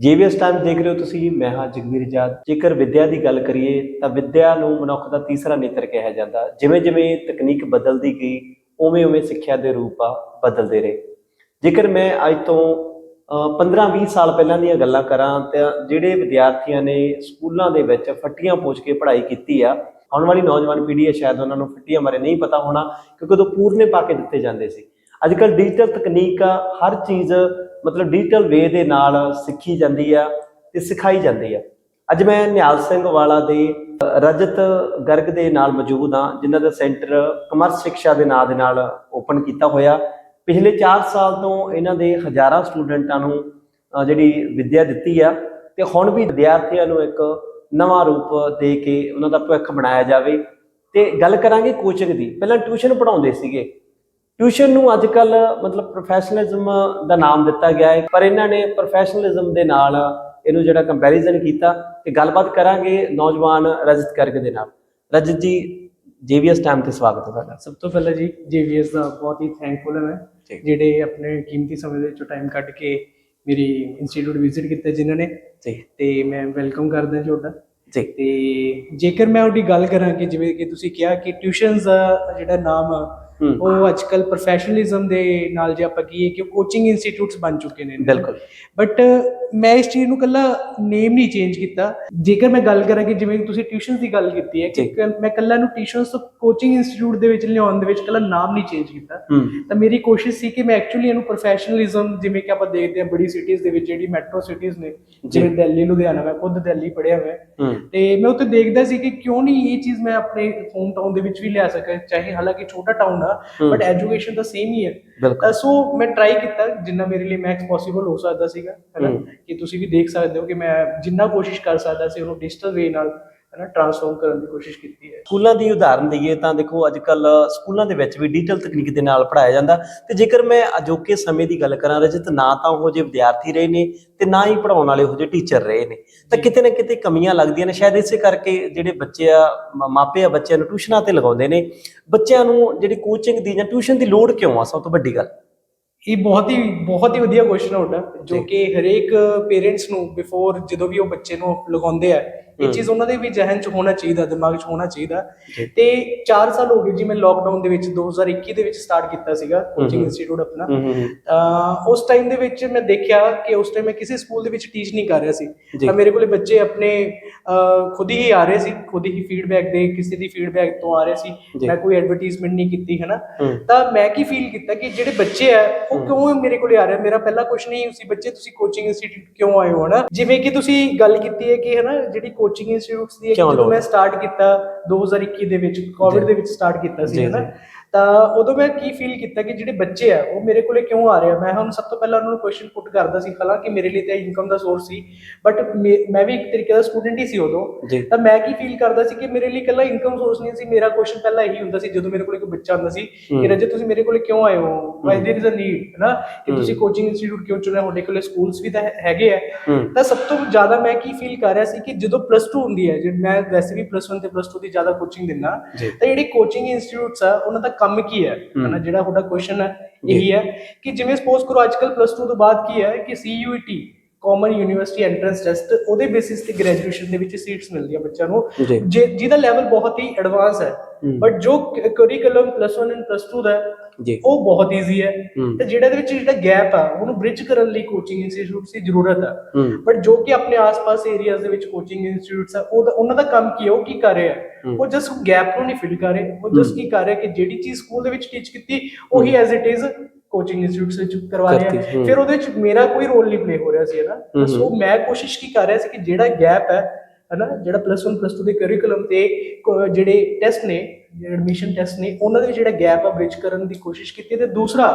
ਜੀਵੀਐਸ time ਦੇਖ ਰਹੇ ਹੋ ਤੁਸੀਂ, ਮੈਂ ਹਾਂ ਜਗਵੀਰ ਜਾਦ ਜੇਕਰ ਵਿੱਦਿਆ ਦੀ ਗੱਲ ਕਰੀਏ, ਤਾਂ ਵਿੱਦਿਆ ਨੂੰ ਮਨੁੱਖ ਦਾ ਤੀਸਰਾ ਨੇਤਰ ਕਿਹਾ ਜਾਂਦਾ। ਜਿਵੇਂ ਜਿਵੇਂ ਤਕਨੀਕ ਬਦਲਦੀ ਗਈ, ਉਵੇਂ ਉਵੇਂ ਸਿੱਖਿਆ ਦੇ ਰੂਪ ਆ ਬਦਲਦੇ ਰਹੇ। ਜੇਕਰ ਮੈਂ ਅੱਜ ਤੋਂ 15-20 ਸਾਲ ਪਹਿਲਾਂ ਦੀਆਂ ਗੱਲਾਂ ਕਰਾਂ, ਤਾਂ ਜਿਹੜੇ ਵਿਦਿਆਰਥੀਆਂ ਨੇ ਸਕੂਲਾਂ ਦੇ ਵਿੱਚ ਫੱਟੀਆਂ ਪੋਚ ਕੇ ਪੜ੍ਹਾਈ ਕੀਤੀ ਆ, ਆਉਣ ਵਾਲੀ ਨੌਜਵਾਨ ਪੀੜ੍ਹੀ ਹੈ ਸ਼ਾਇਦ ਉਹਨਾਂ ਨੂੰ ਫੱਟੀਆਂ ਬਾਰੇ ਨਹੀਂ ਪਤਾ ਹੋਣਾ, ਕਿਉਂਕਿ ਉਦੋਂ ਪੂਰਨੇ ਪਾ ਕੇ ਦਿੱਤੇ ਜਾਂਦੇ ਸੀ। ਅੱਜ ਕੱਲ ਡਿਜੀਟਲ ਤਕਨੀਕ ਆ, ਹਰ ਚੀਜ਼ ਮਤਲਬ ਡਿਜੀਟਲ ਵੇ ਦੇ ਨਾਲ ਸਿੱਖੀ ਜਾਂਦੀ ਆ ਤੇ ਸਿਖਾਈ ਜਾਂਦੀ ਆ। ਅੱਜ ਮੈਂ ਨਿਹਾਲ ਸਿੰਘ ਵਾਲਾ ਦੇ ਰਜਤ ਗਰਗ ਦੇ ਨਾਲ ਮੌਜੂਦ ਹਾਂ, ਜਿਨ੍ਹਾਂ ਦਾ ਸੈਂਟਰ ਕਮਰਸ ਸਿੱਖਿਆ ਦੇ ਨਾਂ ਦੇ ਨਾਲ ਓਪਨ ਕੀਤਾ ਹੋਇਆ। ਪਿਛਲੇ 4 ਸਾਲ ਤੋਂ ਇਹਨਾਂ ਦੇ ਹਜ਼ਾਰਾਂ ਸਟੂਡੈਂਟਾਂ ਨੂੰ ਜਿਹੜੀ ਵਿੱਦਿਆ ਦਿੱਤੀ ਆ ਤੇ ਹੁਣ ਵੀ ਵਿਦਿਆਰਥੀਆਂ ਨੂੰ ਇੱਕ ਨਵਾਂ ਰੂਪ ਦੇ ਕੇ ਉਹਨਾਂ ਦਾ ਭਵਿੱਖ ਬਣਾਇਆ ਜਾਵੇ। ਤੇ ਗੱਲ ਕਰਾਂਗੇ ਕੋਚਿੰਗ ਦੀ। ਪਹਿਲਾਂ ਟਿਊਸ਼ਨ ਪੜਾਉਂਦੇ ਸੀਗੇ। ਟਿਊਸ਼ਨ ਨੂੰ ਅੱਜ ਕੱਲ ਮਤਲਬ ਪ੍ਰੋਫੈਸ਼ਨਲਿਜ਼ਮ ਦਾ ਨਾਮ ਦਿੱਤਾ ਗਿਆ ਹੈ ਪਰ ਇਹਨਾਂ ਨੇ ਪ੍ਰੋਫੈਸ਼ਨਲਿਜ਼ਮ ਦੇ ਨਾਲ ਇਹਨੂੰ ਜਿਹੜਾ ਕੰਪੈਰੀਜ਼ਨ ਕੀਤਾ ਤੇ ਗੱਲਬਾਤ ਕਰਾਂਗੇ ਨੌਜਵਾਨ ਰਜਤ ਕਰਗ ਦੇ ਨਾਲ। ਰਜਤ ਜੀ ਜੀਵੀਐਸ ਟਾਈਮ ਤੇ ਸਵਾਗਤ ਹੈ ਤੁਹਾਡਾ। ਸਭ ਤੋਂ ਪਹਿਲਾਂ ਜੀ ਜੀਵੀਐਸ ਦਾ ਬਹੁਤ ਹੀ ਥੈਂਕਫੁਲ ਹਾਂ ਮੈਂ। ਜਿਹੜੇ ਆਪਣੇ ਕੀਮਤੀ ਸਮੇਂ ਦੇ ਵਿੱਚੋਂ ਟਾਈਮ ਕੱਢ ਕੇ ਮੇਰੀ ਇੰਸਟੀਚਿਊਟ ਵਿਜ਼ਿਟ ਕੀਤਾ ਜਿਨ੍ਹਾਂ ਨੇ ਜੀ। ਤੇ ਮੈਂ ਵੈਲਕਮ ਕਰਦਾ ਤੁਹਾਡਾ। ਜੀ। ਤੇ ਜੇਕਰ ਮੈਂ ਉਹਦੀ ਗੱਲ ਕਰਾਂ ਕਿ ਜਿਵੇਂ ਕਿ ਤੁਸੀਂ ਕਿਹਾ ਕਿ ਟਿਊਸ਼ਨਸ ਦਾ ਜਿਹੜਾ ਨਾਮ ਉਹ ਅੱਜਕੱਲ ਪ੍ਰੋਫੈਸ਼ਨਲਿਜ਼ਮ ਦੇ ਨਾਲ ਜੇ ਆਪਾਂ ਕਹੀਏ ਕਿ ਕੋਚਿੰਗ ਇੰਸਟੀਚਿਊਟਸ ਬਣ ਚੁੱਕੇ ਨੇ ਬਿਲਕੁਲ। ਬਟ ਮੈਂ ਇਸ ਚੀਜ਼ ਨੂੰ ਕੱਲਾ ਨੇਮ ਨਹੀਂ ਚੇਂਜ ਕੀਤਾ। ਜੇਕਰ ਮੈਂ ਗੱਲ ਕਰਾਂ ਕਿ ਜਿਵੇਂ ਤੁਸੀਂ ਟਿਊਸ਼ਨਸ ਦੀ ਗੱਲ ਕੀਤੀ ਹੈ ਕਿ ਮੈਂ ਕੱਲਾ ਨੂੰ ਟਿਊਸ਼ਨਸ ਤੋਂ ਕੋਚਿੰਗ ਇੰਸਟੀਚਿਊਟ ਦੇ ਵਿੱਚ ਲਿਆਉਣ ਦੇ ਵਿੱਚ ਕੱਲਾ ਨਾਮ ਨਹੀਂ ਚੇਂਜ ਕੀਤਾ। ਤਾਂ ਮੇਰੀ ਕੋਸ਼ਿਸ਼ ਸੀ ਕਿ ਮੈਂ ਐਕਚੁਅਲੀ ਇਹਨੂੰ ਪ੍ਰੋਫੈਸ਼ਨਲਿਜ਼ਮ ਜਿਵੇਂ ਕਿ ਆਪਾਂ ਦੇਖਦੇ ਹਾਂ ਬੜੀ ਸਿਟੀਜ਼ ਦੇ ਵਿੱਚ ਜਿਹੜੀ ਮੈਟਰੋ ਸਿਟੀਜ਼ ਨੇ ਜਿਵੇਂ ਦਿੱਲੀ ਲੁਧਿਆਣਾ ਮੈਂ ਖੁਦ ਦਿੱਲੀ ਪੜਿਆ ਮੈਂ ਹੂੰ। ਤੇ ਮੈਂ ਉੱਥੇ ਦੇਖਦਾ ਸੀ ਕਿ ਕਿਉਂ ਨਹੀਂ ਇਹ ਚੀਜ਼ ਮੈਂ ਆਪਣੇ ਹੋਮ ਟਾਊਨ ਦੇ ਵਿੱਚ ਵੀ ਲਿਆ ਸਕਾਂ। ਚਾਹੇ ਹਾਲਾਂਕਿ ਛੋਟਾ ਟਾਊਨ ਆ ਹੂੰ। ਬਟ ਐਜੂਕੇਸ਼ਨ ਤਾਂ ਸੇਮ ਹੀ ਹੈ ਸੋ ਮੈਂ ਟਰਾਈ ਕੀਤਾ ਜਿੰਨਾ ਮੇਰੇ ਲਈ ਮੈਕਸ ਪੋਸੀਬਲ ਹੋ ਸਕਦਾ ਸੀਗਾ ਹੈਨਾ। ਕਿ ਤੁਸੀਂ ਵੀ ਦੇਖ ਸਕਦੇ ਹੋ ਕਿ ਮੈਂ ਜਿੰਨਾ ਕੋਸ਼ਿਸ਼ ਕਰ ਸਕਦਾ ਸੀ ਉਹਨੂੰ ਡਿਜੀਟਲ ਵੇ ਨਾਲ ਹੈਨਾ ਟ੍ਰਾਂਸਫਾਰਮ ਕਰਨ ਦੀ ਕੋਸ਼ਿਸ਼ ਕੀਤੀ ਹੈ। ਸਕੂਲਾਂ ਦੀ ਉਦਾਹਰਨ ਦਈਏ ਤਾਂ ਦੇਖੋ ਅੱਜ ਕੱਲ ਸਕੂਲਾਂ ਦੇ ਵਿੱਚ ਵੀ ਡਿਜੀਟਲ ਤਕਨੀਕ ਦੇ ਨਾਲ ਪੜਾਇਆ ਜਾਂਦਾ। ਤੇ ਜੇਕਰ ਮੈਂ ਅਜੋਕੇ ਸਮੇਂ ਦੀ ਗੱਲ ਕਰਾਂ ਰਜਤ ਨਾ ਤਾਂ ਉਹ ਜਿਹੇ ਵਿਦਿਆਰਥੀ ਰਹੇ ਨੇ ਤੇ ਨਾ ਹੀ ਪੜਾਉਣ ਵਾਲੇ ਉਹ ਜਿਹੇ ਟੀਚਰ ਰਹੇ ਨੇ। ਤਾਂ ਕਿਤੇ ਨਾ ਕਿਤੇ ਕਮੀਆਂ ਲੱਗਦੀਆਂ ਨੇ। ਸ਼ਾਇਦ ਇਸੇ ਕਰਕੇ ਜਿਹੜੇ ਬੱਚੇ ਆ ਮਾਪੇ ਆ ਬੱਚਿਆਂ ਨੂੰ ਟਿਊਸ਼ਨਾਂ ਤੇ ਲਗਾਉਂਦੇ ਨੇ। ਬੱਚਿਆਂ ਨੂੰ ਜਿਹੜੀ ਕੋਚਿੰਗ ਦੀ ਜਾਂ ਟਿਊਸ਼ਨ ਦੀ ਲੋੜ ਕਿਉਂ ਆ ਸਭ ਤੋਂ ਵੱਡੀ ਗੱਲ? ਇਹ ਬਹੁਤ ਹੀ ਬਹੁਤ ਹੀ ਵਧੀਆ ਕੁਐਸਚਨ ਹੈ ਜੋ ਜੀ। ਕਿ ਹਰੇਕ ਪੇਰੈਂਟਸ ਨੂੰ ਬਿਫੋਰ ਜਦੋਂ ਵੀ ਉਹ ਬੱਚੇ ਨੂੰ ਲਗਾਉਂਦੇ ਆ ਇਹ। ਚੀਜ਼ ਉਹਨਾਂ ਦੇ ਵੀ ਜ਼ਿਹਨ 'ਚ ਹੋਣਾ ਚਾਹੀਦਾ ਦਿਮਾਗ 'ਚ ਹੋਣਾ ਚਾਹੀਦਾ। ਤੇ 4 ਸਾਲ ਹੋ ਗਏ ਜੀ ਮੈਂ ਲੋਕਡਾਊਨ ਦੇ ਵਿੱਚ 2021 ਦੇ ਵਿੱਚ ਸਟਾਰਟ ਕੀਤਾ ਸੀਗਾ ਕੋਚਿੰਗ। ਇੰਸਟੀਚਿਊਟ ਆਪਣਾ ਉਸ ਟਾਈਮ ਦੇ ਵਿੱਚ ਮੈਂ ਦੇਖਿਆ ਕਿ ਉਸ ਟਾਈਮ ਮੈਂ ਕਿਸੇ ਸਕੂਲ ਦੇ ਵਿੱਚ ਟੀਚ ਨਹੀਂ ਕਰ ਰਿਹਾ ਸੀ। ਤਾਂ ਮੇਰੇ ਕੋਲੇ ਬੱਚੇ ਆਪਣੇ ਖੁਦ ਹੀ ਆ ਰਹੇ ਸੀ ਖੁਦ ਹੀ ਫੀਡਬੈਕ ਦੇ ਕਿਸੇ ਦੀ ਫੀਡਬੈਕ ਤੋਂ ਆ ਰਹੇ ਸੀ। ਮੈਂ ਕੋਈ ਐਡਵਰਟਾਈਜ਼ਮੈਂਟ ਨਹੀਂ ਕੀਤੀ ਹੈ ਨਾ ਹੂੰ ਤਾਂ ਮੈਂ ਕੀ ਫੀਲ ਕੀਤਾ ਕਿ ਜਿਹੜੇ ਬੱਚੇ ਆ ਉਹ ਕਿਉਂ ਮੇਰੇ ਕੋਲੇ ਆ ਰਹੇ ਮੇਰਾ ਪਹਿਲਾ ਕੁਝ ਨਹੀਂ ਸੀ ਬੱਚੇ ਤੁਸੀਂ ਕੋਚਿੰਗ ਇੰਸਟੀਚਿਊਟ ਕਿਉਂ ਆਏ ਹੋ ਹਨਾ ਜਿਵੇਂ ਕਿ ਤੁਸੀਂ ਗੱਲ ਕੀਤੀ ਹੈ ਕਿ ਹਨਾ ਜਿਹੜੀ ਕੋਚਿੰਗ ਇੰਸਟੀਚਿਊਟਸ ਦੀ ਹੈ ਕਿਉਂ ਜਦੋਂ ਲੋੜ ਮੈਂ ਸਟਾਰਟ ਕੀਤਾ 2021 ਦੇ ਵਿੱਚ ਕੋਵਿਡ। ਦੇ ਵਿੱਚ ਸਟਾਰਟ ਕੀਤਾ ਸੀ ਜੀ, ਹਨਾ ਜੀ। ਤਾਂ ਉਦੋਂ ਮੈਂ ਕੀ ਫੀਲ ਕੀਤਾ ਕਿ ਜਿਹੜੇ ਬੱਚੇ ਆ ਉਹ ਮੇਰੇ ਕੋਲੇ ਕਿਉਂ ਆ ਰਹੇ ਆ ਮੈਂ ਹੁਣ ਸਭ ਤੋਂ ਪਹਿਲਾਂ ਉਹਨਾਂ ਨੂੰ ਕੁਐਸਚਨ ਪੁੱਟ ਕਰਦਾ ਸੀ ਹਾਲਾਂਕਿ ਮੇਰੇ ਲਈ ਤਾਂ ਇਨਕਮ ਦਾ ਸੋਰਸ ਸੀ ਬਟ ਮੈਂ ਵੀ ਇੱਕ ਤਰੀਕੇ ਦਾ ਸਟੂਡੈਂਟ ਹੀ ਸੀ ਉਦੋਂ ਜੀ ਤਾਂ ਮੈਂ ਕੀ ਫੀਲ ਕਰਦਾ ਸੀ ਕਿ ਮੇਰੇ ਲਈ ਇਕੱਲਾ ਇਨਕਮ ਸੋਰਸ ਨਹੀਂ ਸੀ ਮੇਰਾ ਕੁਐਸਚਨ ਪਹਿਲਾਂ ਇਹੀ ਹੁੰਦਾ ਸੀ ਜਦੋਂ ਮੇਰੇ ਕੋਲੇ ਕੋਈ ਬੱਚਾ ਹੁੰਦਾ ਸੀ ਹਮ। ਕਿ ਰਜਤ ਤੁਸੀਂ ਮੇਰੇ ਕੋਲੇ ਕਿਉਂ ਆਏ ਹੋ why there is a need ਹੈਨਾ ਕਿ ਹਮ। ਤੁਸੀਂ ਕੋਚਿੰਗ ਇੰਸਟੀਚਿਊਟ ਕਿਉਂ ਚੁਣਿਆ ਤੁਹਾਡੇ ਕੋਲੇ ਸਕੂਲਸ ਵੀ ਤਾਂ ਹੈ- ਹੈਗੇ ਆ ਹੂੰ ਤਾਂ ਸਭ ਤੋਂ ਜ਼ਿਆਦਾ ਮੈਂ ਕੀ ਫੀਲ ਕਰ ਰਿਹਾ ਸੀ ਕਿ ਜਦੋਂ ਪਲੱਸ 2 ਹੁੰਦੀ ਹੈ ਜੇ ਮੈਂ ਵੈਸੇ ਵੀ ਪਲੱਸ 1 ਤੇ ਪਲੱਸ 2 ਦੀ ਜ਼ਿਆਦਾ ਕੋਚਿੰਗ ਦਿੰਦਾ ਜੀ ਤਾਂ ਜਿਹੜੀ ਕੋਚਿੰਗ ਇੰਸਟੀਚਿਊਟਸ ਆ ਉਹਨਾਂ ਦਾ ਕੰਮ ਕੀ ਹੈ। ਹਨਾ ਜਿਹੜਾ ਤੁਹਾਡਾ ਕੁਐਸਚਨ ਹੈ। ਇਹੀ ਹੈ ਕਿ ਜਿਵੇਂ ਸਪੋਜ਼ ਕਰੋ ਅੱਜਕੱਲ ਪਲੱਸ 2 ਤੋਂ ਬਾਅਦ ਕੀ ਹੈ ਕਿ CUET common university entrance test ਉਹਦੇ ਬੇਸਿਸ ਤੇ ਗ੍ਰੈਜੂਏਸ਼ਨ ਦੇ ਵਿੱਚ ਸੀਟਸ ਮਿਲਦੀਆਂ ਬੱਚਿਆਂ ਨੂੰ ਜਿਹਦਾ ਲੈਵਲ ਬਹੁਤ ਹੀ ਐਡਵਾਂਸ ਹੈ। ਬਟ ਜੋ ਕਰਿਕੂਲਮ ਪਲੱਸ 1 ਐਂਡ ਪਲੱਸ 2 ਦਾ ਹੈ, ਜੀ। ਉਹ ਬਹੁਤ ਈਜ਼ੀ ਹੈ। ਤੇ ਜਿਹੜਾ ਦੇ ਵਿੱਚ ਜਿਹੜਾ ਗੈਪ ਆ ਉਹਨੂੰ ਬ੍ਰਿਜ ਕਰਨ ਲਈ ਕੋਚਿੰਗ ਇੰਸਟੀਚਿਊਟਸ ਦੀ ਜ਼ਰੂਰਤ ਹੂੰ। ਬਟ ਜੋ ਕਿ ਆਪਣੇ ਆਸ-ਪਾਸ ਏਰੀਆਜ਼ ਦੇ ਵਿੱਚ ਕੋਚਿੰਗ ਇੰਸਟੀਚਿਊਟਸ ਆ ਉਹਦਾ ਉਹਨਾਂ ਦਾ ਕੰਮ ਕੀ ਹੈ ਉਹ ਕੀ ਕਰ ਰਹੇ? ਆ। ਉਹ ਜਸਟ ਗੈਪ ਨੂੰ ਨਹੀਂ ਫਿਲ ਕਰ ਰਹੇ। ਉਹ ਜਸਟ ਕੀ ਕਰ ਰਹੇ ਕਿ ਜਿਹੜੀ ਚੀਜ਼ ਸਕੂਲ ਦੇ ਵਿੱਚ ਟੀਚ ਕੀਤੀ ਉਹੀ as it is coaching institutes ਵਿੱਚ ਕਰਵਾ ਰਹੇ ਆ। ਫਿਰ ਉਹਦੇ ਵਿੱਚ ਮੇਰਾ ਕੋਈ ਰੋਲ ਨਹੀਂ ਪਲੇ ਹੋ ਰਿਹਾ ਸੀ ਨਾ। ਸੋ ਮੈਂ ਕੋਸ਼ਿਸ਼ ਕੀ ਕਰ ਰਿਹਾ ਸੀ ਕਿ ਜਿਹੜਾ ਗੈਪ ਹੈ ਹਨਾ? ਜਿਹੜਾ ਪਲੱਸ 1 ਪਲੱਸ 2 ਦੇ ਕਰਿਕੂਲਮ ਤੇ ਕ- ਜਿਹੜੇ ਟੈਸਟ ਨੇ ਐਡਮਿਸ਼ਨ ਟੈਸਟ ਨੇ ਉਹਨਾਂ ਦੇ ਵਿੱਚ ਜਿਹੜਾ ਗੈਪ ਆ ਬ੍ਰਿਜ ਕਰਨ ਦੀ ਕੋਸ਼ਿਸ਼ ਕੀਤੀ ਤੇ ਦੂਸਰਾ।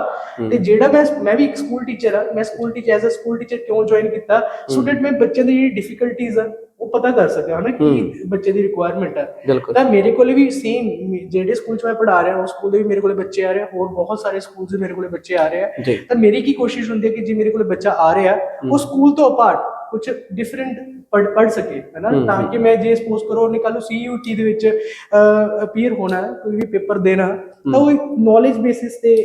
ਤੇ ਜਿਹੜਾ ਮੈਂ ਮੈਂ ਵੀ ਇੱਕ ਸਕੂਲ ਟੀਚਰ ਆ ਮੈਂ school teacher as a school teacher ਕਿਉਂ ਜੁਆਇਨ ਕੀਤਾ? ਸੋ ਦੈਟ ਮੈਂ ਬੱਚਿਆਂ ਦੀ ਜਿਹੜੀ ਡਿਫਿਕਲਟੀਜ਼ ਆ ਉਹ ਪਤਾ ਕਰ ਸਕਾਂ ਹਨਾ ਕੀ ਬੱਚੇ ਦੀ ਰਿਕੁਆਇਰਮੈਂਟ ਆ। ਬਿਲਕੁਲ। ਤਾਂ ਮੇਰੇ ਕੋਲੇ ਵੀ ਸੇਮ ਜਿਹੜੇ ਸਕੂਲ 'ਚ ਮੈਂ ਪੜ੍ਹਾ ਰਿਹਾ ਉਸ ਸਕੂਲ ਦੇ ਵੀ ਮੇਰੇ ਕੋਲੇ ਬੱਚੇ ਆ ਰਹੇ ਆ ਹੋਰ ਬਹੁਤ ਸਾਰੇ ਸਕੂਲ ਦੇ ਮੇਰੇ ਕੋਲੇ ਬੱਚੇ ਆ ਰਹੇ ਆ। ਜੀ। ਤਾਂ ਮੇਰੀ ਕੀ ਕੋਸ਼ਿਸ਼ ਹੁੰਦੀ ਹੈ ਕਿ ਜੇ ਮੇਰੇ ਕੋਲੇ ਬੱਚਾ ਆ ਰਿਹਾ ਉਹ ਸਕੂਲ ਤੋਂ ਅਪਾਰਟ ਕੁਝ ਡਿਫਰੈਂਟ ਪੜ ਪੜ ਸਕੇ ਹੈਨਾ ਤਾਂ। ਕਿ ਮੈਂ ਜੇ ਸਪੋਜ਼ ਕਰੋ ਉਹਨੇ ਕੱਲ ਨੂੰ ਸੀਯੂਟੀ ਦੇ ਵਿੱਚ ਅਪੀਅਰ ਹੋਣਾ ਕੋਈ ਵੀ ਪੇਪਰ ਦੇਣਾ ਤਾਂ ਉਹ ਨੌਲੇਜ ਬੇਸਿਸ ਤੇ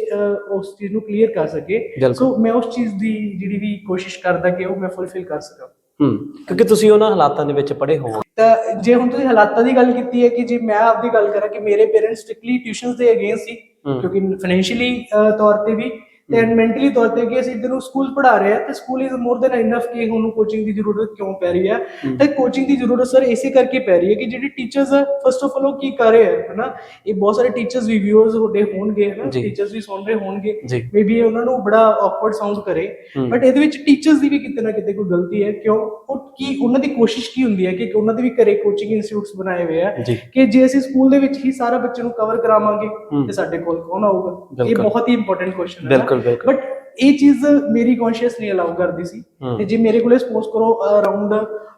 ਉਸ ਚੀਜ਼ ਨੂੰ ਕਲੀਅਰ ਕਰ ਸਕੇ। ਸੋ ਮੈਂ ਉਸ ਚੀਜ਼ ਦੀ ਜਿਹੜੀ ਵੀ ਕੋਸ਼ਿਸ਼ ਕਰਦਾ ਕਿ ਉਹ ਮੈਂ ਫੁੱਲਫਿਲ ਕਰ ਸਕਾਂ ਹੂੰ ਕਿਉਂਕਿ ਤੁਸੀਂ ਉਹਨਾਂ ਹਾਲਾਤਾਂ ਦੇ ਵਿੱਚ ਪੜ੍ਹੇ ਹੋ ਤਾਂ ਜੇ ਹੁਣ ਤੁਸੀਂ ਹਾਲਾਤਾਂ ਦੀ ਗੱਲ ਕੀਤੀ ਹੈ ਕਿ ਜੇ ਮੈਂ ਆਪਦੀ ਗੱਲ ਕਰਾਂ ਕਿ ਮੇਰੇ ਪੇਰੈਂਟਸ ਸਟ੍ਰਿਕਟਲੀ ਟਿਊਸ਼ਨਸ ਦੇ ਅਗੇਂਸਟ ਸੀ। ਕਿਉਂਕਿ ਫਾਈਨੈਂਸ਼ੀਅਲੀ ਤੌਰ ਤੇ ਵੀ ਤੇ ਮੈਂਟਲੀ ਤੌਰ ਤੇ ਕਿ ਅਸੀਂ ਇਧਰ ਨੂੰ ਸਕੂਲ ਪੜ੍ਹਾ ਰਹੇ ਹਾਂ ਤੇ school is more than enough ਕਿ ਹੁਣ ਕੋਚਿੰਗ ਦੀ ਜ਼ਰੂਰਤ ਕਿਉਂ ਪੈ ਰਹੀ ਹੈ? ਤੇ ਕੋਚਿੰਗ ਦੀ ਜ਼ਰੂਰਤ ਸਰ ਇਸੇ ਕਰਕੇ ਪੈ ਰਹੀ ਹੈ ਕਿ ਜਿਹੜੇ ਟੀਚਰਸ ਆ ਫਸਟ ਆਫ ਆਲ ਉਹ ਕੀ ਕਰ ਰਹੇ ਹੈ ਹਨਾ? ਇਹ ਬਹੁਤ ਸਾਰੇ ਟੀਚਰਸ ਵੀ ਵਿਊਅਰਸ ਤੁਹਾਡੇ ਹੋਣਗੇ ਹਨਾ। ਟੀਚਰਸ ਵੀ ਸੁਣ ਰਹੇ ਹੋਣਗੇ। ਮੇਬੀ ਉਹਨਾਂ ਨੂੰ ਬੜਾ ਔਕਵਰਡ ਸਾਊਂਡ ਕਰੇ। ਬਟ ਇਹਦੇ ਵਿੱਚ ਟੀਚਰਸ ਦੀ ਵੀ ਕਿਤੇ ਨਾ ਕਿਤੇ ਕੋਈ ਗਲਤੀ ਹੈ ਕਿਉਂ? ਉਹ ਕੀ ਉਹਨਾਂ ਦੀ ਕੋਸ਼ਿਸ਼ ਕੀ ਹੁੰਦੀ ਹੈ ਕਿ ਉਹਨਾਂ ਦੇ ਵੀ ਘਰੇ ਕੋਚਿੰਗ ਇੰਸਟੀਟਿਊਟਸ ਬਣਾਏ ਹੋਏ ਆ? ਕਿ ਜੇ ਅਸੀਂ ਸਕੂਲ ਦੇ ਵਿੱਚ ਹੀ ਸਾਰਾ ਬੱਚੇ ਨੂੰ ਕਵਰ ਕਰਾਵਾਂਗੇ। ਤੇ ਸਾਡੇ ਕੋਲ ਕੌਣ ਆਊਗਾ? ਇਹ। ਬਹੁਤ ਹੀ ਇੰਪੋਰਟੈਂਟ ਕੁਐਸਚਨ ਹੈ ਬਿਲਕੁਲ, ਬਿਲਕੁਲ। ਬਟ ਇਹ ਚੀਜ਼ ਮੇਰੀ ਕੌਨਸ਼ੀਅਸਲੀ ਅਲਾਉ ਕਰਦੀ ਸੀ। ਤੇ ਜੇ ਮੇਰੇ ਕੋਲੇ ਸਪੋਜ਼ ਕਰੋ ਅਰਾਊਂਡ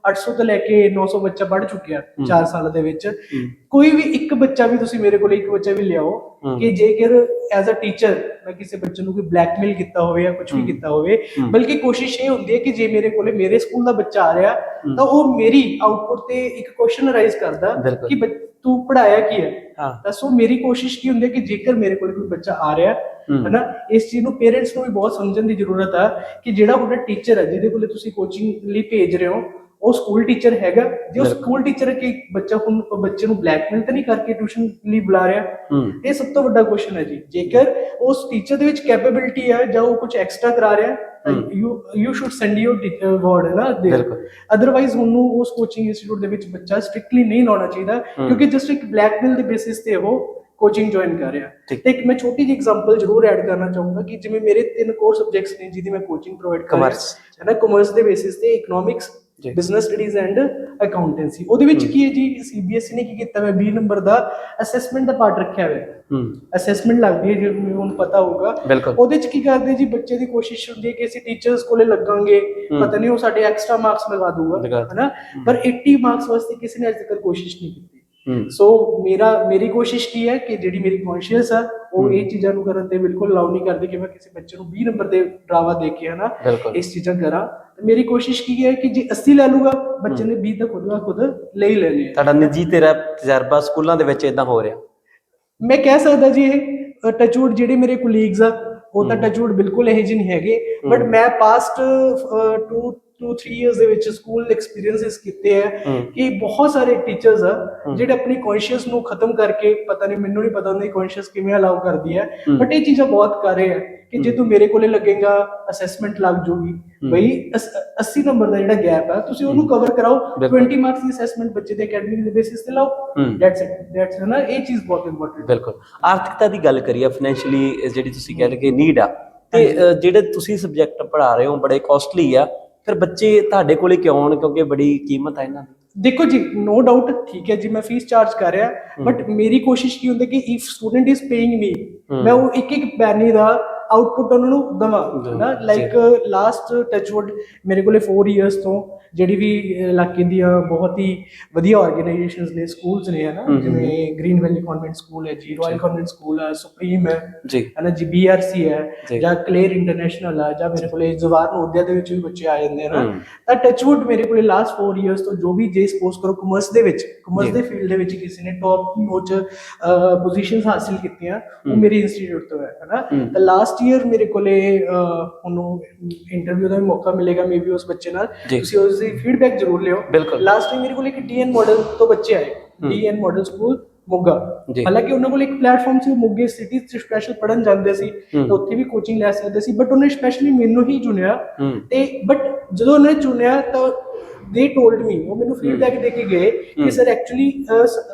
800 ਤੋਂ ਲੈ ਕੇ 900 ਬੱਚਾ ਪੜ੍ਹ ਚੁੱਕਿਆ 4 ਸਾਲ ਦੇ ਵਿੱਚ ਕੋਈ ਵੀ ਇੱਕ ਬੱਚਾ ਵੀ ਤੁਸੀਂ ਮੇਰੇ ਕੋਲੇ ਇੱਕ ਬੱਚਾ ਵੀ ਲਿਆਓ। ਕਿ ਜੇਕਰ ਐਜ਼ ਅ ਟੀਚਰ ਮੈਂ ਕਿਸੇ ਬੱਚੇ ਨੂੰ ਕੋਈ ਬਲੈਕਮੇਲ ਕੀਤਾ ਹੋਵੇ ਜਾਂ ਕੁਝ ਵੀ ਕੀਤਾ ਹੋਵੇ। ਬਲਕਿ ਕੋਸ਼ਿਸ਼ ਇਹ ਹੁੰਦੀ ਹੈ ਕਿ ਜੇ ਮੇਰੇ ਕੋਲੇ ਮੇਰੇ ਸਕੂਲ ਦਾ ਬੱਚਾ ਆ ਰਿਹਾ ਤਾਂ ਉਹ ਮੇਰੀ ਆਊਟਪੁੱਟ ਤੇ ਇੱਕ ਕੁਐਸਚਨ ਰਾਈਜ਼ ਕਰਦਾ। ਕਿ ਤੂੰ ਪੜਾਇਆ ਕੀ ਹੈ ਤਾਂ ਸੋ ਮੇਰੀ ਕੋਸ਼ਿਸ਼ ਕੀ ਹੁੰਦੀ ਹੈ ਕਿ ਜੇਕਰ ਮੇਰੇ ਕੋਲ ਕੋਈ ਬੱਚਾ ਆ ਰਿਹਾ। ਹੈ ਨਾ ਇਸ ਚੀਜ਼ ਨੂੰ ਪੇਰੈਂਟਸ ਨੂੰ ਵੀ ਬਹੁਤ ਸਮਝਣ ਦੀ ਜ਼ਰੂਰਤ ਆ ਕਿ ਜਿਹੜਾ ਤੁਹਾਡਾ ਟੀਚਰ ਹੈ ਜਿਹਦੇ ਕੋਲੇ ਤੁਸੀਂ ਕੋਚਿੰਗ ਲਈ ਭੇਜ ਰਹੇ ਹੋ ਉਹ ਸਕੂਲ ਟੀਚਰ ਹੈਗਾ ਜੇ ਉਹ। ਸਕੂਲ ਟੀਚਰ ਕਿ ਬੱਚਾ ਹੁਣ ਬੱਚੇ ਨੂੰ ਬਲੈਕਮੇਲ ਤਾਂ ਨਹੀਂ ਕਰਕੇ ਟਿਊਸ਼ਨ ਲਈ ਬੁਲਾ ਰਿਹਾ ਇਹ ਸਭ ਤੋਂ ਵੱਡਾ ਕੁਐਸਚਨ ਹੈ ਜੀ ਜੇਕਰ ਉਸ ਟੀਚਰ ਦੇ ਵਿੱਚ ਕੈਪੇਬਿਲਿਟੀ ਹੈ ਜਾਂ ਉਹ ਕੁਝ ਐਕਸਟਰਾ ਕਰਾ ਰਿਹਾ। You you should send you word ਹੈ ਨਾ ਬਿਲਕੁਲ। ਅਦਰਵਾਈਜ਼ ਉਹਨੂੰ ਉਸ ਕੋਚਿੰਗ ਇੰਸਟੀਚਿਊਟ ਦੇ ਵਿੱਚ ਬੱਚਾ ਸਟ੍ਰਿਕਟਲੀ ਨਹੀਂ ਲਾਉਣਾ ਚਾਹੀਦਾ। ਕਿਉਂਕਿ ਜਸਟ ਇੱਕ ਬਲੈਕਮੇਲ ਦੇ ਬੇਸਿਸ ਤੇ ਉਹ ਕੋਚਿੰਗ ਜੁਆਇਨ ਕਰ ਰਿਹਾ। ਤੇ ਇੱਕ ਮੈਂ ਛੋਟੀ ਜਿਹੀ ਐਗਜ਼ਾਮਪਲ ਜ਼ਰੂਰ ਐਡ ਕਰਨਾ ਚਾਹੂੰਗਾ ਕਿ ਜਿਵੇਂ ਮੇਰੇ ਤਿੰਨ ਕੋਰ ਸਬਜੈਕਟਸ ਨੇ ਜਿਹਦੀ ਮੈਂ ਕੋਚਿੰਗ ਪ੍ਰੋਵਾਈਡ ਕਰ ਰਿਹਾ। ਹੈ ਨਾ ਕਮਰਸ ਦੇ ਬੇਸਿਸ ਤੇ economics. Business studies and accountancy ਉਹਦੇ ਵਿੱਚ ਕੀ ਹੈ ਜੀ? ਸੀਬੀਐਸਈ ਨੇ ਕੀ ਕੀਤਾ ਹੋਇਆ? 20 ਨੰਬਰ ਦਾ ਅਸੈਸਮੈਂਟ ਦਾ ਪਾਰਟ ਰੱਖਿਆ ਹੋਇਆ। ਹੈ। ਅਸੈਸਮੈਂਟ ਲੱਗਦੀ ਹੈ ਜਿਵੇਂ ਹੁਣ ਪਤਾ ਹੋਊਗਾ। ਉਹਦੇ ਚ ਕੀ ਕਰਦੇ ਜੀ? ਬੱਚੇ ਦੀ ਕੋਸ਼ਿਸ਼ ਹੁੰਦੀ ਹੈ ਕਿ ਅਸੀਂ ਟੀਚਰਸ ਕੋਲੇ ਲੱਗਾਂਗੇ। ਪਤਾ ਨਹੀਂ ਉਹ ਸਾਡੇ ਐਕਸਟਰਾ ਮਾਰਕਸ ਲਗਾ ਦੂਗਾ ਹੈਨਾ? ਪਰ 80 ਮਾਰਕਸ ਵਾਸਤੇ ਕਿਸੇ ਨੇ ਅਜੇ ਤੱਕ ਕੋਸ਼ਿਸ਼ ਨਹੀਂ ਕੀਤੀ। ਸੋ ਮੇਰਾ ਮੇਰੀ ਕੋਸ਼ਿਸ਼ ਕੀ ਹੈ ਕਿ ਜਿਹੜੀ ਮੇਰੀ ਕੌਨਸ਼ੀਅਸ ਆ ਉਹ। ਇਹ ਚੀਜ਼ਾਂ ਨੂੰ ਕਰਨ ਤੇ ਬਿਲਕੁਲ ਅਲਾਉ ਨਹੀਂ ਕਰਦੀ ਕਿ ਮੈਂ ਕਿਸੇ ਬੱਚੇ ਨੂੰ 20 ਨੰਬਰ ਦੇ ਡਰਾਵਾ ਦੇ ਕੇ ਹਨਾ ਇਸ ਚੀਜ਼ਾਂ ਕਰਾਂ। ਤੇ ਮੇਰੀ ਕੋਸ਼ਿਸ਼ ਕੀ ਹੈ ਕਿ ਜੇ 80 ਲੈ ਲੂਗਾ ਬੱਚੇ ਨੇ 20 ਤਾਂ ਖੁਦ ਦਾ ਖੁਦ ਲੈ ਹੀ। ਲੈਣੇ ਤੁਹਾਡਾ ਨਿੱਜੀ ਤੇਰਾ ਤਜਰਬਾ ਸਕੂਲਾਂ ਦੇ ਵਿੱਚ ਇਦਾਂ ਹੋ ਰਿਹਾ? ਮੈਂ ਕਹਿ ਸਕਦਾ ਜੀ ਇਹ ਟਚਵੁੱਡ ਜਿਹੜੇ ਮੇਰੇ ਕੋਲੀਗਸ ਆ ਉਹ ਤਾਂ ਟਚਵੁੱਡ ਬਿਲਕੁਲ ਇਹੋ ਜਿਹੇ ਨਹੀਂ ਹੈਗੇ। ਬਟ ਮੈਂ ਪਾਸਟ 2 2 3 ਇਅਰਸ ਦੇ ਵਿੱਚ ਸਕੂਲ ਐਕਸਪੀਰੀਐਂਸਸ ਕੀਤੇ ਆ ਹੂੰ ਕਿ ਬਹੁਤ ਸਾਰੇ ਟੀਚਰਸ ਆ। ਜਿਹੜੇ ਆਪਣੀ ਕੌਨਸ਼ੀਅਸ ਨੂੰ ਖਤਮ ਕਰਕੇ ਪਤਾ ਨਹੀਂ ਮੈਨੂੰ ਨਹੀਂ ਪਤਾ ਉਹਨਾਂ ਦੀ ਕੌਨਸ਼ੀਅਸ ਕਿਵੇਂ ਅਲਾਉ ਕਰਦੀ ਹੈ। ਬਟ ਇਹ ਚੀਜ਼ਾਂ ਬਹੁਤ ਕਰ ਰਹੇ ਆ ਕਿ ਜੇ ਤੂੰ ਮੇਰੇ ਕੋਲੇ ਲੱਗੇਗਾ ਅਸੈਸਮੈਂਟ ਲੱਗ ਜੂਗੀ। ਬਈ ਅਸ- 80 ਨੰਬਰ ਦਾ ਜਿਹੜਾ ਗੈਪ ਹੈ ਤੁਸੀਂ ਉਹਨੂੰ ਕਵਰ ਕਰਾਓ ਬਿਲਕੁਲ। 20 ਮਾਰਕਸ ਦੀ ਅਸੈਸਮੈਂਟ ਬੱਚੇ ਦੇ ਅਕੈਡਮਿਕ ਦੇ ਬੇਸਿਸ ਤੇ ਲਾਓ। ਦੈਟਸ ਇਟ ਦੈਟਸ ਨਾ ਇਹ ਚੀਜ਼ ਬਹੁਤ ਇੰਪੋਰਟੈਂਟ ਬਿਲਕੁਲ ਆਰਥਿਕਤਾ ਦੀ ਗੱਲ ਕਰੀਏ ਫਾਈਨੈਂਸ਼ੀਅਲੀ ਜਿਹੜੀ ਤੁਸੀਂ ਕਹਿ ਲਗੇ ਨੀਡ ਆ ਤੇ ਜਿਹੜੇ ਤੁਸੀਂ ਸਬਜੈਕਟ ਪੜ੍ਹਾ ਰਹੇ ਹੋ ਬੜੇ ਕਾਸਟਲੀ ਆ ਫਿਰ ਬੱਚੇ ਤੁਹਾਡੇ ਕੋਲੇ ਕਿਉਂ ਆਉਣ? ਕਿਉਂਕਿ ਬੜੀ ਕੀਮਤ ਆ ਇਹਨਾਂ ਦੀ। ਦੇਖੋ ਜੀ ਨੋ ਡਾਊਟ ਠੀਕ ਹੈ ਜੀ ਮੈਂ ਫੀਸ ਚਾਰਜ ਕਰ ਰਿਹਾ ਬਟ ਮੇਰੀ ਕੋਸ਼ਿਸ਼ ਕੀ ਹੁੰਦੀ ਕਿ if student is paying me. ਮੈਂ ਉਹ ਇੱਕ ਇੱਕ ਪੈਨੀ ਦਾ ਆਊਟਪੁੱਟ ਉਹਨਾਂ ਨੂੰ ਦਵਾਂ ਨਾ ਲਾਈਕ ਲਾਸਟ ਟਚਵੁੱਡ ਮੇਰੇ ਕੋਲੇ 4 ਇਅਰਸ ਤੋਂ ਜਿਹੜੀ ਵੀ ਇਲਾਕੇ ਦੀਆਂ ਬਹੁਤ ਹੀ ਵਧੀਆ ਆਰਗੇਨਾਈਜੇਸ਼ਨਸ ਨੇ ਸਕੂਲਸ ਨੇ ਹਨਾ। ਜਿਵੇਂ ਗ੍ਰੀਨ ਵੈਲੀ ਕਨਵੈਂਟ ਸਕੂਲ ਹੈ ਜੀ ਰਾਇਲ ਕਨਵੈਂਟ ਸਕੂਲ ਹੈ ਸੁਪਰੀਮ ਹੈ ਜੀ ਹਨਾ ਜੀ ਬੀਆਰਸੀ ਹੈ ਜੀ। ਕਲੇਅਰ ਇੰਟਰਨੈਸ਼ਨਲ ਹੈ ਜਾਂ ਮੇਰੇ ਕੋਲੇ ਜਵਾਰ ਨੋਦਿਆ ਦੇ ਵਿੱਚ ਵੀ ਬੱਚੇ ਆ ਜਾਂਦੇ ਹਨ। ਤਾਂ ਟਚਵੁੱਡ ਮੇਰੇ ਕੋਲੇ ਲਾਸਟ 4 ਇਅਰਸ ਤੋਂ ਜੋ ਵੀ ਜੇ ਸਪੋਜ਼ ਕਰੋ ਕਮਰਸ ਦੇ ਵਿੱਚ ਕਮਰਸ। ਦੇ ਫੀਲਡ ਦੇ ਵਿੱਚ ਕਿਸੇ ਨੇ ਟੌਪ ਨੋਚ ਪੋਜੀਸ਼ਨਸ ਹਾਸਿਲ ਕੀਤੀਆਂ ਉਹ। ਮੇਰੇ ਇੰਸਟੀਚਿਊਟ ਤੋਂ ਹੈ ਹਨਾ। ਤਾਂ ਲਾਸਟ ਈਅਰ ਮੇਰੇ ਕੋਲੇ ਉਹਨੂੰ ਇੰਟਰਵਿਊ ਦਾ ਵੀ ਮੌਕਾ ਮਿਲੇਗਾ ਮੇਬੀ ਉਸ ਬੱਚੇ ਨਾਲ। ਤੁਸੀਂ ਉਸ ਦੀ ਫੀਡਬੈਕ ਜ਼ਰੂਰ ਲਿਓ। ਲਾਸਟ ਟਾਈਮ ਮੇਰੇ ਕੋਲ ਇੱਕ ਡੀਐਨ ਮਾਡਲ ਤੋਂ ਬੱਚੇ ਆਏ। DN model school Moga. ਹਾਲਾਂਕਿ ਉਹਨਾਂ ਕੋਲ ਇੱਕ ਪਲੇਟਫਾਰਮ ਸੀ ਮੋਗੇ ਸਿਟੀ ਚ ਸਪੈਸ਼ਲ ਪੜਨ ਜਾਂਦੇ ਸੀ। ਤਾਂ ਉੱਥੇ ਵੀ ਕੋਚਿੰਗ ਲੈ ਸਕਦੇ ਸੀ ਬਟ ਉਹਨੇ ਸਪੈਸ਼ਲੀ ਮੈਨੂੰ ਹੀ ਚੁਣਿਆ ਤੇ ਬਟ ਜਦੋਂ ਉਹਨੇ ਚੁਣਿਆ ਤਾਂ ਦੇ ਟੋਲਡ ਮੀ ਉਹ ਮੈਨੂੰ ਫੀਡਬੈਕ ਦੇ ਕੇ ਗਏ ਕਿ। ਸਰ ਐਕਚੁਅਲੀ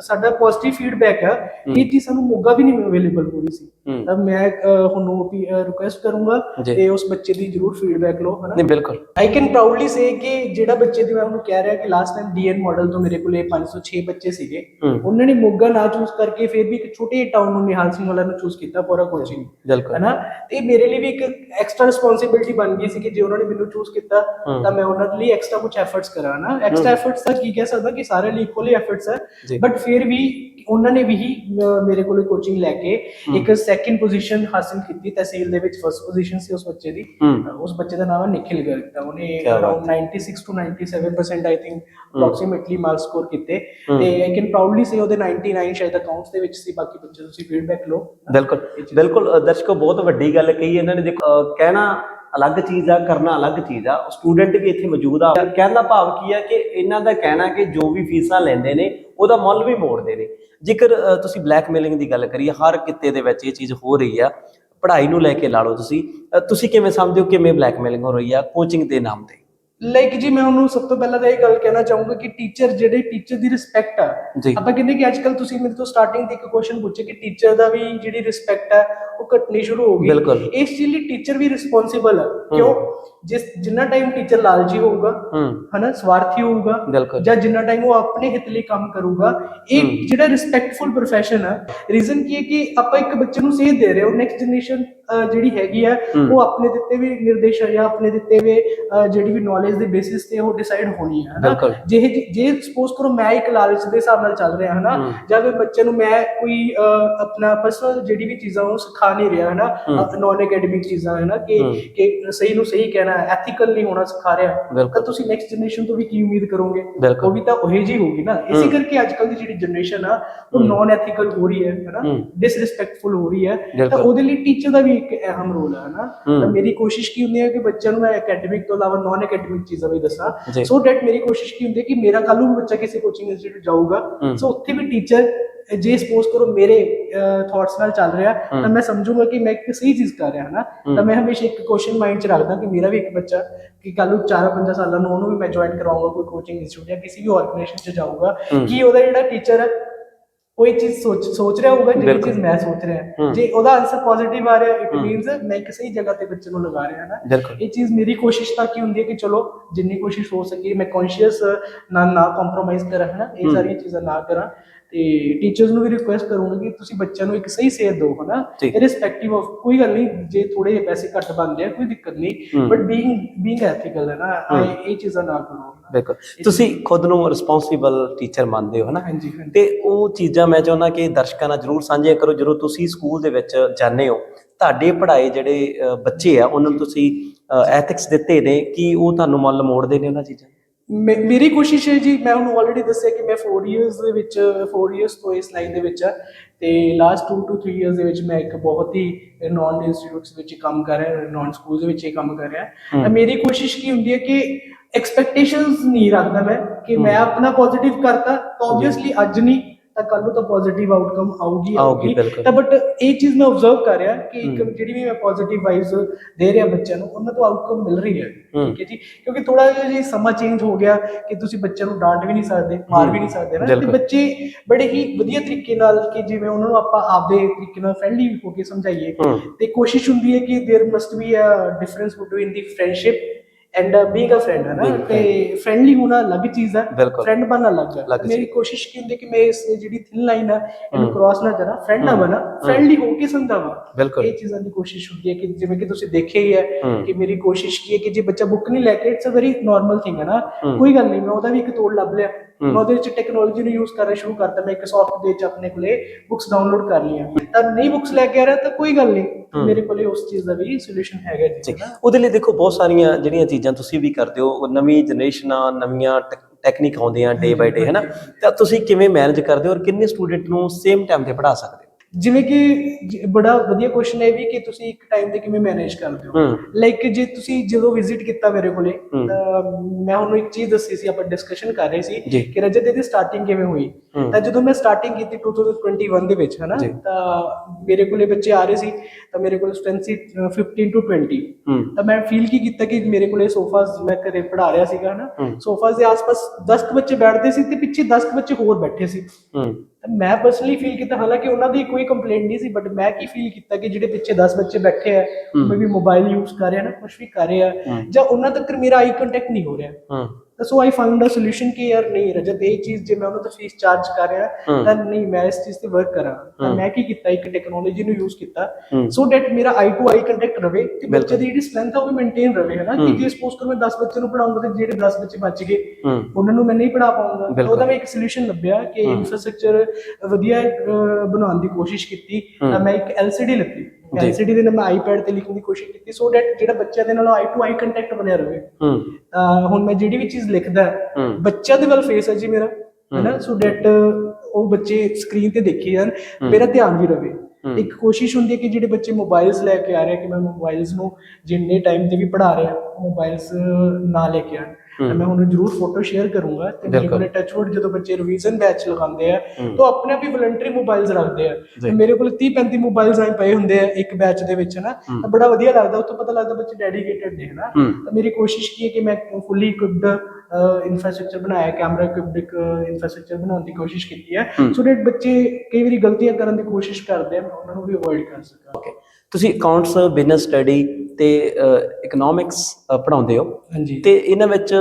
ਸਾਡਾ ਪੋਜ਼ਿਟਿਵ ਫੀਡਬੈਕ ਆ ਇਹ ਚੀਜ਼ ਸਾਨੂੰ ਮੋਗਾ ਵੀ ਨਹੀਂ ਅਵੇਲੇਬਲ ਹੋ ਰਹੀ ਸੀ ਤਾਂ ਮੈਂ ਅਹ, ਤੁਹਾਨੂੰ ਵੀ ਰਿਕੁਐਸਟ ਕਰੂੰਗਾ। ਤੇ ਉਸ ਬੱਚੇ ਦੀ ਜਰੂਰ ਫੀਡਬੈਕ ਲਓ ਹਨਾ। ਨਹੀਂ ਬਿਲਕੁਲ। ਆਈ ਕੈਨ ਪ੍ਰਾਊਡਲੀ ਸੇ ਕਿ ਜਿਹੜਾ ਬੱਚੇ ਦੀ ਮੈਂ ਉਹਨੂੰ ਕਹਿ ਰਿਹਾ ਕਿ ਲਾਸਟ ਟਾਈਮ ਡੀਐਨ ਮਾਡਲ ਤੋਂ ਮੇਰੇ ਕੋਲੇ 506 ਬੱਚੇ ਸੀਗੇ ਉਹਨਾਂ ਨੇ ਮੋਗਾ ਨਾ ਚੂਜ਼ ਕਰਕੇ ਫਿਰ ਵੀ ਇੱਕ ਛੋਟੇ ਟਾਊਨ ਨੂੰ ਨਿਹਾਲ ਸਿੰਘ ਵਾਲਾ ਨੂੰ ਚੂਜ਼ ਕੀਤਾ ਅ ਕੋਚਿੰਗ ਬਿਲਕੁਲ। ਹੈਨਾ? ਤੇ ਮੇਰੇ ਲਈ ਵੀ ਇੱਕ ਐਕਸਟਰਾ ਰਿਸਪੌਂਸਿਬਿਲਟੀ ਬਣ ਗਈ ਸੀ ਕਿ ਜੇ ਉਹਨਾਂ ਨੇ ਮੈਨੂੰ ਚੂਜ਼ ਕੀਤਾ। ਤਾਂ ਮੈਂ ਉਹਨਾਂ ਲਈ ਐਕਸਟਰਾ ਕੁਝ ਐਫਰਟਸ ਕਰਾਂ। ਤਰ੍ਹਾਂ ਨਾ ਐਕਸਟਰਾ ਐਫਰਟਸ ਤਾਂ ਕੀ ਕਹਿ ਸਕਦਾ ਕਿ ਸਾਰੇ ਲਈ ਇਕੁਅਲੀ ਐਫਰਟਸ। ਹੈ ਬਟ ਫਿਰ ਵੀ ਉਹਨਾਂ ਨੇ ਵੀ ਹੀ ਮੇਰੇ ਕੋਲ ਕੋਚਿੰਗ ਲੈ ਕੇ ਇੱਕ ਸੈਕਿੰਡ ਪੋਜੀਸ਼ਨ ਹਾਸਲ ਕੀਤੀ ਤਹਿਸੀਲ ਦੇ ਵਿੱਚ ਫਰਸਟ ਪੋਜੀਸ਼ਨ ਸੀ ਉਸ ਬੱਚੇ ਦੀ। ਉਸ ਬੱਚੇ ਦਾ ਨਾਮ ਹੈ ਨਿਖਿਲ ਗਰਗ ਤਾਂ ਉਹਨੇ around 96 to 97% I think approximately marks score ਕੀਤੇ। ਤੇ ਆਈ ਕੈਨ ਪ੍ਰਾਊਡਲੀ ਸੇ ਉਹਦੇ 99 ਸ਼ਾਇਦ ਅਕਾਊਂਟਸ ਦੇ ਵਿੱਚ ਸੀ ਬਾਕੀ ਬੱਚੇ ਤੁਸੀਂ ਫੀਡਬੈਕ ਲਓ। ਬਿਲਕੁਲ ਬਿਲਕੁਲ ਦਰਸ਼ਕੋ ਬਹੁਤ ਵੱਡੀ ਗੱਲ ਕਹੀ ਇਹਨਾਂ ਨੇ। ਦੇਖੋ ਕਹਿਣਾ ਅਲੱਗ ਚੀਜ਼ ਆ, ਕਰਨਾ ਅਲੱਗ ਚੀਜ਼ ਆ। ਸਟੂਡੈਂਟ ਵੀ ਇੱਥੇ ਮੌਜੂਦ ਆ। ਕਹਿਣ ਦਾ ਭਾਵ ਕੀ ਆ ਕਿ ਇਹਨਾਂ ਦਾ ਕਹਿਣਾ ਕਿ ਜੋ ਵੀ ਫੀਸਾਂ ਲੈਂਦੇ ਨੇ, ਉਹਦਾ ਮੁੱਲ ਵੀ ਮੋੜਦੇ ਨੇ। ਜੇਕਰ ਤੁਸੀਂ ਬਲੈਕਮੇਲਿੰਗ ਦੀ ਗੱਲ ਕਰੀਏ, ਹਰ ਕਿੱਤੇ ਦੇ ਵਿੱਚ ਇਹ ਚੀਜ਼ ਹੋ ਰਹੀ ਆ। ਪੜ੍ਹਾਈ ਨੂੰ ਲੈ ਕੇ ਲਾ ਲਓ ਤੁਸੀਂ। ਤੁਸੀਂ ਕਿਵੇਂ ਸਮਝਦੇ ਹੋ ਕਿਵੇਂ ਬਲੈਕਮੇਲਿੰਗ ਹੋ ਰਹੀ ਆ? ਕੋਚਿੰਗ ਦੇ ਨਾਮ ਤੇ। ਲਾਈਕ ਜੀ ਮੈਂ ਉਹਨੂੰ ਸਭ ਤੋਂ ਪਹਿਲਾਂ ਤਾਂ ਇਹ ਗੱਲ ਕਹਿਣਾ ਚਾਹੂੰਗਾ ਕਿ ਟੀਚਰ ਜਿਹੜੇ ਟੀਚਰ ਦੀ ਰਿਸਪੈਕਟ ਆ ਜੀ। ਆਪਾਂ ਕਹਿੰਦੇ ਕਿ ਅੱਜ ਕੱਲ ਤੁਸੀਂ ਮੇਰੇ ਤੋਂ ਸਟਾਰਟਿੰਗ ਤੇ ਇੱਕ ਕੁਐਸਚਨ ਪੁੱਛੇ ਕਿ ਟੀਚਰ ਦਾ ਵੀ ਜਿਹੜੀ ਰਿਸਪੈਕਟ ਹੈ ਉਹ ਘਟਣੀ ਸ਼ੁਰੂ ਹੋ ਗਈ। ਬਿਲਕੁਲ। ਇਸ ਚੀਜ਼ ਲਈ ਟੀਚਰ ਵੀ ਰਿਸਪੌਂਸਿਬਲ ਹੈ। ਕਿਉਂ? ਜਿਸ ਜਿੰਨਾ ਟਾਈਮ ਟੀਚਰ ਲਾਲਚੀ ਹੋਊਗਾ ਹਨਾ ਸਵਾਰਥੀ ਹੋਊਗਾ ਜਾਂ ਜਿੰਨਾ ਟਾਈਮ ਉਹ ਆਪਣੇ ਹਿੱਤ ਲਈ ਕੰਮ ਕਰੂਗਾ ਇਹ। ਜਿਹੜਾ ਰਿਸਪੈਕਟਫੁਲ profession ਹੈ ਰੀਜ਼ਨ ਕੀ ਹੈ ਕਿ ਆਪਾਂ ਇੱਕ ਬੱਚੇ ਨੂੰ ਸੇਧ ਦੇ ਰਹੇ ਹਾਂ ਨੈਕਸਟ ਜਨਰੇਸ਼ਨ ਜਿਹੜੀ ਹੈਗੀ ਆ। ਉਹ ਆਪਣੇ ਦਿੱਤੇ ਵੀ ਨਿਰਦੇਸ਼ ਜਾਂ ਆਪਣੇ ਦਿੱਤੇ ਵੀ ਜਿਹੜੀ ਵੀ ਨੌਲੇਜ ਦੇ ਬੇਸਿਸ ਤੇ ਉਹ ਡਿਸਾਈਡ ਹੋਣੀ ਹੈ ਹਨਾ। ਜੇ ਜੇ ਸਪੋਜ਼ ਕਰੋ ਮੈਂ ਇੱਕ ਲਾਲਚ ਦੇ ਹਿਸਾਬ ਨਾਲ ਚੱਲ ਰਿਹਾ ਹਨਾ। ਜਾਂ ਫਿਰ ਬੱਚੇ ਨੂੰ ਮੈਂ ਕੋਈ ਆਪਣਾ ਪਰਸਨਲ ਜਿਹੜੀ ਵੀ ਚੀਜ਼ਾਂ ਉਹ ਸਿਖਾ ਨਹੀਂ ਰਿਹਾ ਹਨਾ। ਨਾਨ ਅਕੈਡਮਿਕ ਚੀਜ਼ਾਂ ਹਨਾ ਕਿ। ਕਿ ਸਹੀ ਨੂੰ ਸਹੀ ਕਹਿਣਾ ਐਥੀਕਲ ਨਹੀਂ ਹੋਣਾ ਸਿਖਾ ਰਿਹਾ। ਤਾਂ ਤੁਸੀਂ ਨੈਕਸਟ ਜਨਰੇਸ਼ਨ ਤੋਂ ਵੀ ਕੀ ਉਮੀਦ ਕਰੋਗੇ। ਉਹ ਵੀ ਤਾਂ ਉਹੀ ਜੀ ਹੋਗੀ ਨਾ ਇਸੇ। ਕਰਕੇ ਅੱਜ ਕੱਲ ਦੀ ਜਿਹੜੀ ਜਨਰੇਸ਼ਨ ਆ ਉਹ। ਨਾਨ ਐਥੀਕਲ ਹੋ ਰਹੀ ਹੈ ਹੈਨਾ। ਡਿਸਰਿਸਪੈਕਟਫੁਲ ਹੋ ਰਹੀ ਹੈ ਤਾਂ। ਉਹਦੇ ਲਈ ਟੀਚਰ ਦਾ ਵੀ ਇੱਕ ਅਹਿਮ ਰੋਲ ਹੈ ਨਾ ਹਮ। ਤਾਂ ਮੇਰੀ ਕੋਸ਼ਿਸ਼ ਕੀ ਹੁੰਦੀ ਹੈ ਕਿ ਬੱਚਿਆਂ ਨੂੰ ਮੈਂ ਅਕੈਡਮਿਕ ਤੋਂ ਇਲਾਵਾ ਨਾਨ ਅਕੈਡਮਿਕ ਚੀਜ਼ਾਂ ਵੀ ਦੱਸਾਂ। ਸੋ ਦੈਟ ਮੇਰੀ ਕੋਸ਼ਿਸ਼ ਕੀ ਹੁੰਦੀ ਹੈ ਕਿ ਮੇਰਾ ਕੱਲ ਨੂੰ ਬੱਚਾ ਕਿਸੇ ਕੋਚਿੰਗ ਇੰਸਟੀਟਿਊਟ ਜਾਊਗਾ। ਸੋ ਉੱਥੇ ਵੀ ਟੀਚਰ ਜੇ ਸਪੋਜ਼ ਕਰੋ ਮੇਰੇ ਥਾਟਸ ਨਾਲ ਚੱਲ ਰਿਹਾ ਤਾਂ। ਮੈਂ ਸਮਝੂਗਾ ਕਿ ਮੈਂ ਇੱਕ ਸਹੀ ਚੀਜ਼ ਕਰ ਰਿਹਾ ਹਾਂ ਨਾ। ਤਾਂ ਮੈਂ ਹਮੇਸ਼ਾ ਇੱਕ ਕੁਐਸਚਨ ਮਾਈਂਡ 'ਚ ਰੱਖਦਾ ਕਿ ਮੇਰਾ ਵੀ ਇੱਕ ਬੱਚਾ ਕਿ ਕੱਲ ਨੂੰ 4-5 ਸਾਲਾਂ ਨੂੰ ਉਹਨੂੰ ਵੀ ਮੈਂ ਜੁਆਇਨ ਕਰਾਉਂਗਾ ਕੋਈ ਕੋਚਿੰਗ ਇੰਸਟੀਟਿਊਟ ਜਾਂ ਕਿਸੇ ਵੀ ਆਰਗੇਨਾਈਜੇਸ਼ਨ 'ਚ ਜਾਊਗਾ। ਕਿ ਉਹਦਾ ਜਿਹੜਾ ਟੀਚਰ ਹੈ ਇਹ ਚੀਜ਼ ਸੋਚ ਸੋਚ ਰਿਹਾ ਹੋਊਗਾ ਜਿਹੜੀ। ਚੀਜ਼ ਮੈਂ ਸੋਚ ਰਿਹਾ। ਜੇ ਉਹਦਾ ਆਨਸਰ ਪੋਜ਼ਿਟਿਵ ਆ ਰਿਹਾ ਇਟ। ਮੀਨਸ ਮੈਂ ਇੱਕ ਸਹੀ ਜਗ੍ਹਾ ਤੇ ਬੱਚੇ ਨੂੰ ਲਗਾ ਰਿਹਾ ਨਾ ਇਹ ਚੀਜ਼ ਮੇਰੀ ਕੋਸ਼ਿਸ਼ ਤਾਂ ਕੀ ਹੁੰਦੀ ਹੈ ਕਿ ਚਲੋ ਜਿੰਨੀ ਕੋਸ਼ਿਸ਼ ਹੋ ਸਕੇ ਮੈਂ ਕੌਨਸ਼ੀਅਸ ਨਾ ਨਾ ਕੰਪਰੋਮਾਈਜ਼ ਕਰਾਂ ਨਾ ਇਹ। ਸਾਰੀਆਂ ਚੀਜ਼ਾਂ ਨਾ ਕਰਾਂ ਤੇ ਟੀਚਰਸ ਨੂੰ ਵੀ ਰਿਕੁਐਸਟ ਕਰੂੰਗਾ ਕਿ ਤੁਸੀਂ ਬੱਚਿਆਂ ਨੂੰ ਇੱਕ ਸਹੀ ਸੇਧ ਦਿਓ ਹਨਾ। ਇਰਰਿਸਪੈਕਟਿਵ ਆਫ ਕੋਈ ਗੱਲ ਨਹੀਂ ਜੇ ਥੋੜੇ ਜਿਹੇ ਪੈਸੇ ਘੱਟ ਬਣਦੇ ਆ ਕੋਈ ਦਿੱਕਤ ਨਹੀਂ। ਬਟ ਬੀਇੰਗ ਬੀਇੰਗ ਐਥੀਕਲ ਹੈ ਨਾ। ਇਹ- ਚੀਜ਼ਾਂ ਨਾ ਕਰੋ। ਬਿਲਕੁਲ। ਤੁਸੀਂ ਖੁਦ ਨੂੰ ਰਿਸਪੌਂਸਿਬਲ ਟੀਚਰ ਮੰਨਦੇ ਹੋ ਹਨਾ? ਹਾਂਜੀ ਹਾਂਜੀ। ਤੇ ਉਹ ਚੀਜ਼ਾਂ ਮੈਂ ਚਾਹੁੰਦਾ ਕਿ ਦਰਸ਼ਕਾਂ ਨਾਲ ਜਰੂਰ ਸਾਂਝੀਆਂ ਕਰੋ ਜਦੋਂ ਤੁਸੀਂ ਸਕੂਲ ਦੇ ਵਿੱਚ ਜਾਂਦੇ ਹੋ। ਤੁਹਾਡੇ ਪੜ੍ਹਾਏ ਜਿਹੜੇ ਬੱਚੇ ਆ ਉਹਨਾਂ ਨੂੰ ਤੁਸੀਂ ਐਥਿਕਸ ਦਿੱਤੇ ਨੇ ਕਿ ਉਹ ਤੁਹਾਨੂੰ ਮੁੱਲ ਮੋੜਦੇ ਨੇ ਉਹਨਾਂ ਚੀਜ਼ਾਂ? ਮੇਰੀ ਕੋਸ਼ਿਸ਼ ਹੈ ਜੀ ਮੈਂ ਉਹਨੂੰ ਆਲਰੇਡੀ ਦੱਸਿਆ ਕਿ ਮੈਂ 4 ਇਅਰਸ ਦੇ ਵਿੱਚ 4 ਇਅਰਸ ਤੋਂ ਇਸ ਲਾਈਨ ਦੇ ਵਿੱਚ ਆ ਤੇ ਲਾਸਟ 2 ਟੂ 3 ਇਅਰਸ ਦੇ ਵਿੱਚ ਮੈਂ ਇੱਕ ਬਹੁਤ ਹੀ ਨਾਨ ਇੰਸਟੀਟਿਊਟਸ ਵਿੱਚ ਕੰਮ ਕਰ ਰਿਹਾ ਨਾਨ ਸਕੂਲ ਦੇ ਵਿੱਚ ਇਹ ਕੰਮ ਕਰ ਰਿਹਾ। ਤਾਂ ਮੇਰੀ ਕੋਸ਼ਿਸ਼ ਕੀ ਹੁੰਦੀ ਹੈ ਕਿ ਐਕਸਪੈਕਟੇਸ਼ਨਸ ਨਹੀਂ ਰੱਖਦਾ ਮੈਂ ਕਿ ਮੈਂ। ਆਪਣਾ ਪੋਜ਼ਿਟਿਵ ਕਰਤਾ ਤਾਂ ਆਬਵੀਅਸਲੀ ਅੱਜ ਨਹੀਂ ਤਾਂ ਕੱਲ ਨੂੰ ਤਾਂ ਪੋਜ਼ਿਟਿਵ ਆਊਟਕਮ ਆਊਗੀ ਆਊਗੀ, ਬਿਲਕੁਲ। ਤਾਂ ਬਟ ਇਹ ਚੀਜ਼ ਮੈਂ ਆਬਜ਼ਰਵ ਕਰ ਰਿਹਾ ਕਿ ਇੱਕ ਹਮ। ਜਿਹੜੀ ਵੀ ਮੈਂ ਪੋਜ਼ਿਟਿਵ ਵਾਈਬਸ ਦੇ ਰਿਹਾ ਬੱਚਿਆਂ ਨੂੰ ਉਹਨਾਂ ਤੋਂ ਆਊਟਕਮ ਮਿਲ ਰਹੀ ਹੈ ਹਮ। ਠੀਕ ਹੈ ਜੀ ਕਿਉਂਕਿ ਥੋੜਾ ਜਿਹਾ ਜੀ ਸਮਾਂ ਚੇਂਜ ਹੋ ਗਿਆ ਕਿ ਤੁਸੀਂ ਬੱਚਿਆਂ ਨੂੰ ਡਾਂਟ ਵੀ ਨਹੀਂ ਸਕਦੇ ਮਾਰ ਵੀ ਨਹੀਂ ਸਕਦੇ ਨਾ ਤੇ ਬਿਲਕੁਲ। ਬੱਚੇ ਬੜੇ ਹੀ ਵਧੀਆ ਤਰੀਕੇ ਨਾਲ ਕਿ ਜਿਵੇਂ ਉਹਨਾਂ ਨੂੰ ਆਪਾਂ ਆਪਦੇ ਤਰੀਕੇ ਨਾਲ ਫ੍ਰੈਂਡਲੀ ਹੋ ਕੇ ਸਮਝਾਈਏ ਹਮ। ਤੇ ਕੋਸ਼ਿਸ਼ ਹੁੰਦੀ ਹੈ ਕਿ there must be a difference between the friendship and being a friend ਹੈ ਨਾ Being ਤੇ ਫ੍ਰੈਂਡਲੀ ਹੋਣਾ ਅਲੱਗ ਚੀਜ਼ ਹੈ ਬਿਲਕੁਲ। ਫਰੈਂਡ ਬਣਨਾ ਅਲੱਗ ਹੈ ਅਲੱਗ ਮੇਰੀ। ਕੋਸ਼ਿਸ਼ ਕੀ ਹੁੰਦੀ ਕਿ ਮੈਂ ਇਸ ਜਿਹੜੀ ਥਿਨ ਲਾਈਨ ਹੈ ਇਹਨੂੰ। ਕ੍ਰਾਸ ਨਾ ਕਰਾਂ ਫਰੈਂਡ ਨਾ। ਬਣਾ ਫ੍ਰੈਂਡਲੀ ਹੋ ਕੇ ਸਮਝਾਵਾਂ ਬਿਲਕੁਲ। ਇਹ ਚੀਜ਼ਾਂ ਦੀ ਕੋਸ਼ਿਸ਼ ਹੁੰਦੀ ਹੈ ਕਿ ਜਿਵੇਂ ਕਿ ਤੁਸੀਂ ਦੇਖਿਆ ਹੀ ਹੈ। ਕਿ ਮੇਰੀ ਕੋਸ਼ਿਸ਼ ਕੀ ਹੈ ਕਿ ਜੇ ਬੱਚਾ ਬੁੱਕ ਨਹੀਂ ਲੈ ਕੇ it's a very normal thing ਹੈ ਨਾ। ਕੋਈ ਗੱਲ ਨਹੀਂ ਮੈਂ ਉਹਦਾ ਵੀ ਇੱਕ ਤੋੜ ਲੱਭ ਲਿਆ। ਮੈਂ ਉਹਦੇ ਵਿੱਚ ਟੈਕਨੋਲੋਜੀ ਨੂੰ ਯੂਜ਼ ਕਰਨਾ ਸ਼ੁਰੂ ਕਰਤਾ ਮੈਂ ਇੱਕ ਸੌਫਟਵੇਅਰ ਚ ਆਪਣੇ ਕੋਲੇ ਬੁੱਕਸ ਡਾਊਨਲੋਡ ਕਰ ਲਈਆਂ ਤਾਂ ਨਹੀਂ ਬੁੱਕਸ ਲੈ ਕੇ ਆ ਰਿਹਾ ਤਾਂ ਕੋਈ ਗੱਲ ਨਹੀਂ। ਮੇਰੇ ਕੋਲੇ ਉਸ ਚੀਜ਼ ਦਾ ਵੀ ਸੋਲੂਸ਼ਨ ਹੈਗਾ ਜੀ ਉਹਦੇ ਲਈ ਦੇਖੋ ਬਹੁਤ ਸਾਰੀਆਂ ਜਿਹੜੀਆਂ ਚੀਜ਼ਾਂ ਤੁਸੀਂ ਵੀ ਕਰਦੇ ਹੋ ਨਵੀਂ ਜਨਰੇਸ਼ਨਾਂ ਨਵੀਆਂ ਟੈਕਨੀਕ ਆਉਂਦੀਆਂ ਡੇ ਬਾਈ ਡੇ ਹੈਨਾ ਤਾਂ ਤੁਸੀਂ ਕਿਵੇਂ ਮੈਨੇਜ ਕਰਦੇ ਹੋ ਔਰ ਕਿੰਨੇ ਸਟੂਡੈਂਟ ਨੂੰ ਸੇਮ ਟਾਈਮ ਤੇ ਪੜ੍ਹਾ ਸਕਦੇ ਜਿਵੇਂ ਕਿ ਬੜਾ ਵਧੀਆ ਕੁਐਸਚਨ ਹੈ ਵੀ ਕਿ ਤੁਸੀਂ ਇੱਕ ਟਾਈਮ ਤੇ ਕਿਵੇਂ ਮੈਨੇਜ ਕਰਦੇ ਹੋ ਲਾਈਕ ਜੇ ਤੁਸੀਂ ਜਦੋਂ ਵਿਜ਼ਿਟ ਕੀਤਾ ਮੇਰੇ ਕੋਲੇ। ਤਾਂ ਮੈਂ ਉਹਨੂੰ ਇੱਕ ਚੀਜ਼ ਦੱਸੀ ਸੀ ਆਪਾਂ ਡਿਸਕਸ਼ਨ ਕਰ ਰਹੇ। ਸੀ ਕਿ ਰਜਤ ਦੀ ਸਟਾਰਟਿੰਗ ਕਿਵੇਂ ਹੋਈ। ਤਾਂ ਜਦੋਂ ਮੈਂ ਸਟਾਰਟਿੰਗ ਕੀਤੀ 2021 ਦੇ ਵਿੱਚ ਹਨਾ। ਤਾਂ ਮੇਰੇ ਕੋਲੇ ਬੱਚੇ ਆ ਰਹੇ ਸੀ ਤਾਂ ਮੇਰੇ ਕੋਲ ਸਟੂਡੈਂਟ ਸੀ ਅ, 15 ਟੂ 20 ਹੂੰ ਤਾਂ ਮੈਂ ਫੀਲ ਕੀ ਕੀਤਾ ਕਿ ਮੇਰੇ ਕੋਲੇ ਸੋਫਾਸ ਮੈਂ ਘਰੇ ਪੜਾ ਰਿਹਾ ਸੀਗਾ ਹਨਾ। ਸੋਫਾਸ ਦੇ ਆਸ-ਪਾਸ 10 ਕੁ ਬੱਚੇ ਬੈਠਦੇ ਸੀ ਤੇ ਪਿੱਛੇ 10 ਕੁ ਬੱਚੇ ਹੋਰ ਬੈਠੇ ਸੀ ਮੈਂ ਪਰਸਨਲੀ ਫੀਲ ਕੀਤਾ ਹਾਲਾਂਕਿ ਉਹਨਾਂ ਦੀ ਕੋਈ ਕੰਪਲੇਂਟ ਨਹੀਂ ਸੀ ਬਟ ਮੈਂ ਕੀ ਫੀਲ ਕੀਤਾ ਕਿ ਜਿਹੜੇ ਪਿੱਛੇ 10 ਬੱਚੇ ਬੈਠੇ ਆ। ਮੈਂ ਵੀ ਮੋਬਾਈਲ ਯੂਜ਼ ਕਰ ਰਿਹਾ ਨਾ ਕੁਝ ਵੀ ਕਰ ਰਿਹਾ। ਜਾਂ ਉਹਨਾਂ ਤੱਕ ਮੇਰਾ ਆਈ ਕੰਟੈਕਟ ਨਹੀਂ ਹੋ ਰਿਹਾ ਸੋ ਆਈ ਫਾਊਂਡ ਅ ਸੋਲੂਸ਼ਨ ਕਿ ਯਾਰ ਨਹੀਂ ਰਜਤ ਇਹ ਚੀਜ਼ ਜੇ ਮੈਂ ਉਹਨਾਂ ਤੋਂ ਫੀਸ ਚਾਰਜ ਕਰ ਰਿਹਾ। ਤਾਂ ਨਹੀਂ ਮੈਂ ਇਸ ਚੀਜ਼ ਤੇ ਵਰਕ ਕਰਾਂ ਤਾਂ। ਮੈਂ ਕੀ ਕੀਤਾ ਇੱਕ ਟੈਕਨੋਲੋਜੀ ਨੂੰ ਯੂਜ਼ ਕੀਤਾ। ਸੋ ਦੈਟ ਮੇਰਾ ਆਈ ਟੂ ਆਈ ਕੰਟੈਕਟ ਰਵੇ ਤੇ। ਬੱਚੇ ਦੀ ਜਿਹੜੀ ਸਟਰੈਂਥ ਆ ਉਹ ਵੀ ਮੇਨਟੇਨ ਰਵੇ ਹੈ ਨਾ ਕਿ। ਜੇ ਸਪੋਜ਼ ਕਰੋ ਮੈਂ 10 ਬੱਚੇ ਨੂੰ ਪੜਾਉਂਗਾ ਤੇ ਜਿਹੜੇ 10 ਬੱਚੇ ਬਚ ਗਏ ਉਹਨਾਂ ਨੂੰ ਮੈਂ ਨਹੀਂ ਪੜਾ ਪਾਉਂਗਾ ਤਾਂ। ਉਹਦਾ ਮੈਂ ਇੱਕ ਸੋਲੂਸ਼ਨ ਲੱਭਿਆ ਕਿ। ਇਨਫਰਾਸਟ੍ਰਕਚਰ ਵਧੀਆ ਬਣਾਉਣ ਦੀ ਕੋਸ਼ਿਸ਼ ਕੀਤੀ। ਤਾਂ ਮੈਂ ਇੱਕ LCD ਲੱਗੀ LCD ਦੇ ਨਾਲ ਮੈਂ iPad ਤੇ ਲਿਖਣ ਦੀ ਕੋਸ਼ਿਸ਼ ਕੀਤੀ ਸੋ ਦੈਟ ਜਿਹੜਾ ਬੱਚਿਆਂ ਦੇ ਨਾਲ ਆਈ ਟੂ ਆਈ ਕੰਟੈਕਟ ਬਣਿਆ ਰਵੇ। ਹੂੰ। ਹੁਣ ਮੈਂ ਜਿਹੜੀ ਵੀ ਚੀਜ਼ ਲਿਖਦਾ ਬੱਚਿਆਂ ਦੇ ਵੱਲ ਫੇਸ ਹੈ ਜੀ ਮੇਰਾ ਹੈ। ਨਾ ਸੋ ਦੈਟ ਉਹ ਬੱਚੇ ਸਕਰੀਨ ਤੇ ਦੇਖੀ ਜਾਣ। ਮੇਰਾ ਧਿਆਨ ਵੀ ਰਵੇ। ਇੱਕ ਕੋਸ਼ਿਸ਼ ਹੁੰਦੀ ਹੈ ਕਿ ਜਿਹੜੇ ਬੱਚੇ ਮੋਬਾਈਲਸ ਲੈ ਕੇ ਆ ਰਹੇ ਕਿ ਮੈਂ ਮੋਬਾਈਲਸ ਨੂੰ ਜਿੰਨੇ ਟਾਈਮ ਤੇ ਵੀ ਪੜਾ ਰਿਹਾ ਮੋਬਾਈਲਸ ਨਾ ਲੈ ਕੇ ਆਣ। ਤਾਂ। ਮੈਂ ਹੁਣ ਜ਼ਰੂਰ ਫੋਟੋ ਸ਼ੇਅਰ ਕਰੂੰਗਾ ਤੇ ਮੇਰੇ। ਕੋਲ ਟੱਚਵੁੱਡ ਜਦੋਂ ਬੱਚੇ ਰਿਵੀਜ਼ਨ ਬੈਚ ਲਗਾਉਂਦੇ ਆ। ਤਾਂ ਆਪਣੇ ਆਪ ਹੀ ਵਲੰਟਰੀ ਮੋਬਾਈਲਸ ਰੱਖਦੇ ਆ। ਤੇ ਮੇਰੇ ਕੋਲ 30 35 ਮੋਬਾਈਲਸ ਆਏ ਪਏ ਹੁੰਦੇ ਆ ਇੱਕ ਬੈਚ ਦੇ ਵਿੱਚ ਨਾ। ਤਾਂ ਬੜਾ ਵਧੀਆ ਲੱਗਦਾ ਉੱਥੋਂ ਪਤਾ ਲੱਗਦਾ ਬੱਚੇ ਡੈਡੀਕੇਟਡ ਨੇ ਨਾ ਹੂੰ ਤਾਂ ਮੇਰੀ ਕੋਸ਼ਿਸ਼ ਕੀ ਹੈ ਕਿ ਮੈਂ ਫੁੱਲੀ ਇਕਵਿਪਡ ਇਨਫਰਾਸਟ੍ਰਕਚਰ ਬਣਾਇਆ ਕੈਮਰਾ ਇਕਵਿਪਡ ਇੱਕ ਇਨਫਰਾਸਟ੍ਰਕਚਰ ਬਣਾਉਣ ਦੀ ਕੋਸ਼ਿਸ਼ ਕੀਤੀ ਹੈ। ਸੋ ਦੈਟ ਬੱਚੇ ਕਈ ਵਾਰੀ ਗਲਤੀਆਂ ਕਰਨ ਦੀ ਕੋਸ਼ਿਸ਼ ਕਰਦੇ ਆ ਮੈਂ ਉਹਨਾਂ ਨੂੰ ਵੀ ਅਵੋਇਡ ਕਰ ਸਕਾਂ ਓਕੇ ਤੁਸੀਂ ਅਕਾਊਂਟਸ ਬਿਜ਼ਨਸ ਸਟੱਡੀ ਤੇ ਇਕਨੋਮਿਕਸ ਪੜਾਉਂਦੇ ਹੋ। ਹਾਂਜੀ। ਤੇ ਇਹਨਾਂ ਵਿੱਚ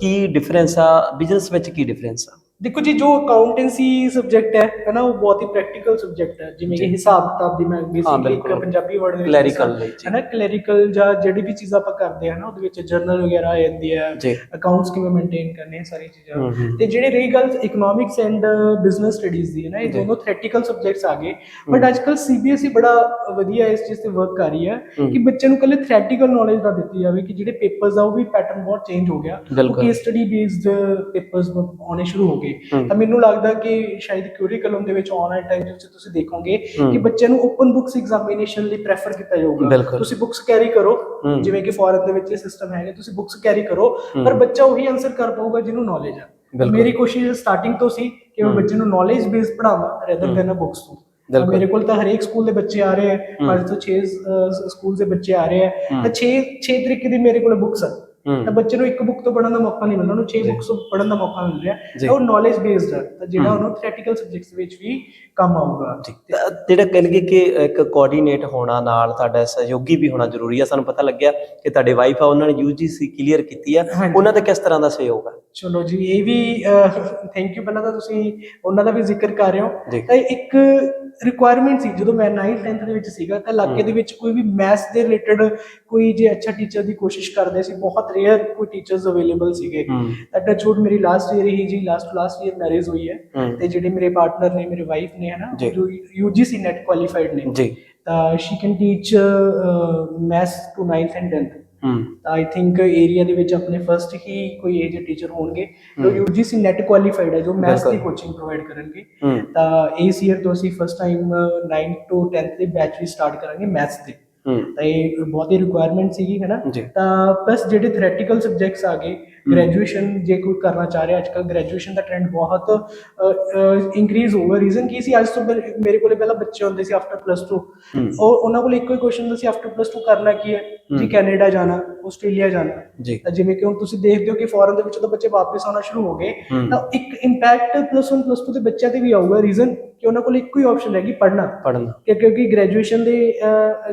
ਕੀ ਡਿਫਰੈਂਸ ਆ? ਬਿਜ਼ਨਸ ਵਿੱਚ ਕੀ ਡਿਫਰੈਂਸ ਆ? ਦੇਖੋ ਜੀ ਜੋ ਅਕਾਊਂਟੈਂਸੀ ਸਬਜੈਕਟ ਹੈ ਹੈ ਨਾ ਉਹ ਬਹੁਤ ਹੀ ਪ੍ਰੈਕਟੀਕਲ ਸਬਜੈਕਟ ਹੈ ਜਿਵੇਂ ਕਿ। ਹਿਸਾਬ ਕਿਤਾਬ ਦੀ ਮੈਂ ਬੇਸਿਕਲੀ ਇੱਕ ਬਿਲਕੁਲ। ਪੰਜਾਬੀ ਵਰਡ ਦੇ ਵਿੱਚ Clerical ਦੱਸਾਂ, ਲਈ ਜੀ। ਹੈ ਨਾ ਕਲੈਰੀਕਲ ਜਾਂ ਜਿਹੜੀ ਵੀ ਚੀਜ਼ ਆਪਾਂ ਕਰਦੇ ਆ ਨਾ ਉਹਦੇ ਵਿੱਚ ਜਰਨਲ ਵਗੈਰਾ ਆ ਜਾਂਦੀ ਹੈ ਜੀ ਅਕਾਊਂਟਸ ਕਿਵੇਂ ਮੇਨਟੇਨ ਕਰਨੇ ਇਹ ਸਾਰੀ ਚੀਜ਼ਾਂ ਹਮ। ਤੇ ਜਿਹੜੇ ਰਹੀ ਗੱਲ ਇਕਨੋਮਿਕਸ ਐਂਡ ਬਿਜ਼ਨਸ ਸਟੱਡੀਜ਼ ਦੀ ਹੈ ਨਾ ਇਹ। ਦੋਨੋਂ ਥਿਓਰੀਟੀਕਲ ਸਬਜੈਕਟਸ ਆ ਗਏ ਬਟ ਅੱਜਕੱਲ ਸੀਬੀਐਸਈ ਬੜਾ ਵਧੀਆ ਇਸ ਚੀਜ਼ ਤੇ ਵਰਕ ਕਰ ਰਹੀ ਹੈ ਹਮ। ਕਿ ਬੱਚਿਆਂ ਨੂੰ ਕੱਲੇ ਥਿਓਰੀਟੀਕਲ ਨੌਲੇਜ ਨਾ ਦਿੱਤੀ ਜਾਵੇ ਕਿ ਜਿਹੜੇ ਪੇਪਰਸ ਆ ਉਹ ਵੀ ਪੈਟਰਨ ਬਹੁਤ ਚੇਂਜ ਹੋ ਗਿਆ ਬਿਲਕੁਲ। ਕੇਸ ਸਟੱਡੀ ਬੇਸਡ ਪੇਪਰਸ ਆਉਣੇ ਸ਼ੁਰੂ ਹੋ ਗਏ ਹਮ। ਤਾਂ ਮੈਨੂੰ ਲੱਗਦਾ ਕਿ ਸ਼ਾਇਦ ਕਿਉਰੀਕਲਮ ਦੇ ਵਿੱਚ ਆਨਲਾਈਨ ਟਾਈਮ ਦੇ ਵਿੱਚ ਤੁਸੀਂ ਦੇਖੋਗੇ। ਕਿ ਬੱਚਿਆਂ ਨੂੰ ਓਪਨ ਬੁੱਕਸ ਐਗਜ਼ਾਮੀਨੇਸ਼ਨ ਲਈ ਪ੍ਰੈਫਰ ਕੀਤਾ ਜਾਊਗਾ। ਤੁਸੀਂ ਬੁੱਕਸ ਕੈਰੀ ਕਰੋ। ਜਿਵੇਂ ਕਿ ਫੋਰਨ ਦੇ ਵਿੱਚ ਇਹ ਸਿਸਟਮ ਹੈਗਾ ਤੁਸੀਂ ਬੁੱਕਸ ਕੈਰੀ ਕਰੋ। ਪਰ ਬੱਚਾ ਉਹੀ ਆਨਸਰ ਕਰ ਪਾਊਗਾ ਜਿਹਨੂੰ ਨੌਲੇਜ ਆ। ਮੇਰੀ ਕੋਸ਼ਿਸ਼ ਸਟਾਰਟਿੰਗ ਤੋਂ ਸੀ ਕਿ ਮੈਂ। ਬੱਚੇ ਨੂੰ ਨੌਲੇਜ ਬੇਸਡ ਪੜਾਵਾਂ ਰੈਦਰ। ਦੈਨ ਅ ਬੁੱਕਸ ਤੋਂ। ਮੇਰੇ ਕੋਲ ਤਾਂ ਹਰੇਕ ਸਕੂਲ ਦੇ ਬੱਚੇ ਆ ਰਹੇ ਆ। ਪੰਜ ਤੋਂ 6 ਸਕੂਲ ਦੇ ਬੱਚੇ ਆ ਰਹੇ ਆ। ਤਾਂ 6 6 ਤਰੀਕੇ ਦੀ ਮੇਰੇ ਕੋਲ ਬੁੱਕਸ ਆ ਤਾਂ ਬੱਚੇ ਨੂੰ ਇੱਕ ਬੁੱਕ ਤੋਂ ਪੜਨ ਦਾ ਮੌਕਾ ਨਹੀਂ ਮਿਲਦਾ ਉਹਨੂੰ 6 ਜੀ। ਬੁੱਕਸ ਤੋਂ ਪੜਨ ਦਾ ਮੌਕਾ ਮਿਲ ਰਿਹਾ। ਤਾਂ ਉਹ ਨੌਲੇਜ ਬੇਸਡ ਹੈ ਤਾਂ ਜਿਹੜਾ। ਉਹਨੂੰ ਥਿਓਰੀਟੀਕਲ ਸਬਜੈਕਟਸ ਵਿੱਚ ਵੀ ਕੰਮ ਆਊਗਾ ਜਿਹੜਾ ਕਹਿ ਲਈਏ ਕਿ ਇੱਕ ਕੋਆਰਡੀਨੇਟ ਹੋਣਾ ਨਾਲ ਤੁਹਾਡਾ ਸਹਿਯੋਗੀ ਵੀ ਹੋਣਾ ਜ਼ਰੂਰੀ ਆ ਸਾਨੂੰ ਪਤਾ ਲੱਗਿਆ ਕਿ ਤੁਹਾਡੇ ਵਾਈਫ ਆ ਉਹਨਾਂ ਨੇ ਯੂਜੀਸੀ ਕਲੀਅਰ ਕੀਤੀ ਆ। ਉਹਨਾਂ ਦਾ ਕਿਸ ਤਰ੍ਹਾਂ ਦਾ ਸਹਿਯੋਗ ਆ ਚਲੋ ਜੀ ਇਹ ਵੀ ਥੈਂਕ ਯੂ ਪਹਿਲਾਂ ਤਾਂ ਤੁਸੀਂ ਉਹਨਾਂ ਦਾ ਵੀ ਜ਼ਿਕਰ ਕਰ ਰਹੇ ਹੋ। ਤਾਂ ਇੱਕ ਰਿਕੁਆਇਰਮੈਂਟ ਸੀ ਜਦੋਂ ਮੈਂ 9th 10th ਦੇ ਵਿੱਚ ਸੀਗਾ ਤਾਂ ਇਲਾਕੇ। ਦੇ ਵਿੱਚ ਕੋਈ ਵੀ ਮੈਥਸ ਦੇ ਰਿਲੇਟਡ ਕੋਈ ਜੇ ਅੱਛਾ ਟੀਚਰ ਦੀ ਕੋਸ਼ਿਸ਼ ਕਰਦੇ ਸੀ ਬਹੁਤ ਰੇਅਰ ਕੋਈ ਟੀਚਰਸ ਅਵੇਲੇਬਲ ਸੀਗੇ ਹੂੰ ਤਾਂ ਟੱਚਵੁੱਡ ਮੇਰੀ ਲਾਸਟ ਈਅਰ ਹੀ ਜੀ ਲਾਸਟ ਲਾਸਟ ਈਅਰ ਮੈਰਿਜ ਹੋਈ ਹੈ ਹੂੰ ਤੇ ਜਿਹੜੇ ਮੇਰੇ ਪਾਰਟਨਰ ਨੇ ਮੇਰੇ ਵਾਈਫ ਨੇ ਹਨਾ ਜੀ। ਜੋ ਯੂਜੀਸੀ ਨੈਟ ਕੁਆਲੀਫਾਈਡ ਨੇ ਜੀ ਤਾਂ she can teach maths to 9th and 10th ਹੂੰ ਤਾਂ ਆਈ ਥਿੰਕ ਏਰੀਆ ਦੇ ਵਿੱਚ ਆਪਣੇ ਫਰਸਟ ਹੀ ਕੋਈ ਏਜ ਟੀਚਰ ਹੋਣਗੇ ਜੋ ਹਮ। ਯੂਜੀਸੀ ਨੈਟ ਕੁਆਲੀਫਾਈਡ ਹੈ ਜੋ ਮੈਥਸ ਦੀ ਬਿਲਕੁਲ। ਕੋਚਿੰਗ ਪ੍ਰੋਵਾਈਡ ਕਰਨਗੇ ਹੂੰ ਤਾਂ ਇਸ ਈਅਰ ਤੋਂ ਅਸੀਂ ਫਸਟ ਟਾਈਮ 9 ਤੋਂ 10th ਦੇ ਬੈਚ ਵੀ ਸਟਾਰਟ ਕਰਾਂਗੇ ਮੈਥਸ ਦੇ ਹੂੰ ਤਾਂ ਇਹ ਬਹੁਤ ਹੀ ਰਿਕੁਆਇਰਮੈਂਟ ਸੀਗੀ ਹੈ ਨਾ? ਤਾਂ ਪਲੱਸ ਜਿਹੜੇ ਥਿਓਰੀਟੀਕਲ ਸਬਜੈਕਟਸ ਆ ਗਏ ਗ੍ਰੈਜੂਏਸ਼ਨ ਜੇ ਕੋਈ ਕਰਨਾ ਚਾਹ ਰਿਹਾ ਅੱਜਕੱਲ ਗ੍ਰੈਜੂਏਸ਼ਨ ਦਾ ਟ੍ਰੈਂਡ ਬਹੁਤ ਇਨਕਰੀਜ਼ ਹੋਊਗਾ। ਰੀਜ਼ਨ ਕੀ ਸੀ? ਅੱਜ ਤੋਂ ਮੇਰੇ ਕੋਲੇ ਪਹਿਲਾਂ ਬੱਚੇ ਹੁੰਦੇ ਸੀ ਆਫਟਰ ਪਲੱਸ 2 ਹੂੰ। ਉਹ ਉਹਨਾਂ ਕੋਲ ਇੱਕੋ ਹੀ ਕੁਐਸਚਨ ਹੁੰਦਾ ਸੀ ਆਫਟਰ ਪਲੱਸ 2 ਕਰਨਾ ਕੀ ਹੈ? ਜੀ। ਕੈਨੇਡਾ ਜਾਣਾ ਆਸਟ੍ਰੇਲੀਆ ਜਾਣਾ। ਤਾਂ ਜਿਵੇਂ ਕਿ ਹੁਣ ਤੁਸੀਂ ਦੇਖਦੇ ਹੋ ਕਿ ਫੋਰਨ ਦੇ ਵਿੱਚ ਜਦੋਂ ਬੱਚੇ ਵਾਪਸ ਆਉਣਾ ਸ਼ੁਰੂ ਹੋ ਗਏ। ਤਾਂ ਇੱਕ ਇੰਪੈਕਟ ਪਲੱਸ 1 ਪਲੱਸ 2 ਦੇ ਬੱਚਿਆਂ ਤੇ ਵੀ ਆਊਗਾ ਰੀਜ਼ਨ ਕਿ ਉਹਨਾਂ ਕੋਲ ਇੱਕੋ ਹੀ ਆਪਸ਼ਨ ਹੈਗੀ ਪੜ੍ਹਨਾ ਪੜਨਾ ਕਿ ਕਿਉਂਕਿ ਗ੍ਰੈਜੂਏਸ਼ਨ ਦੇ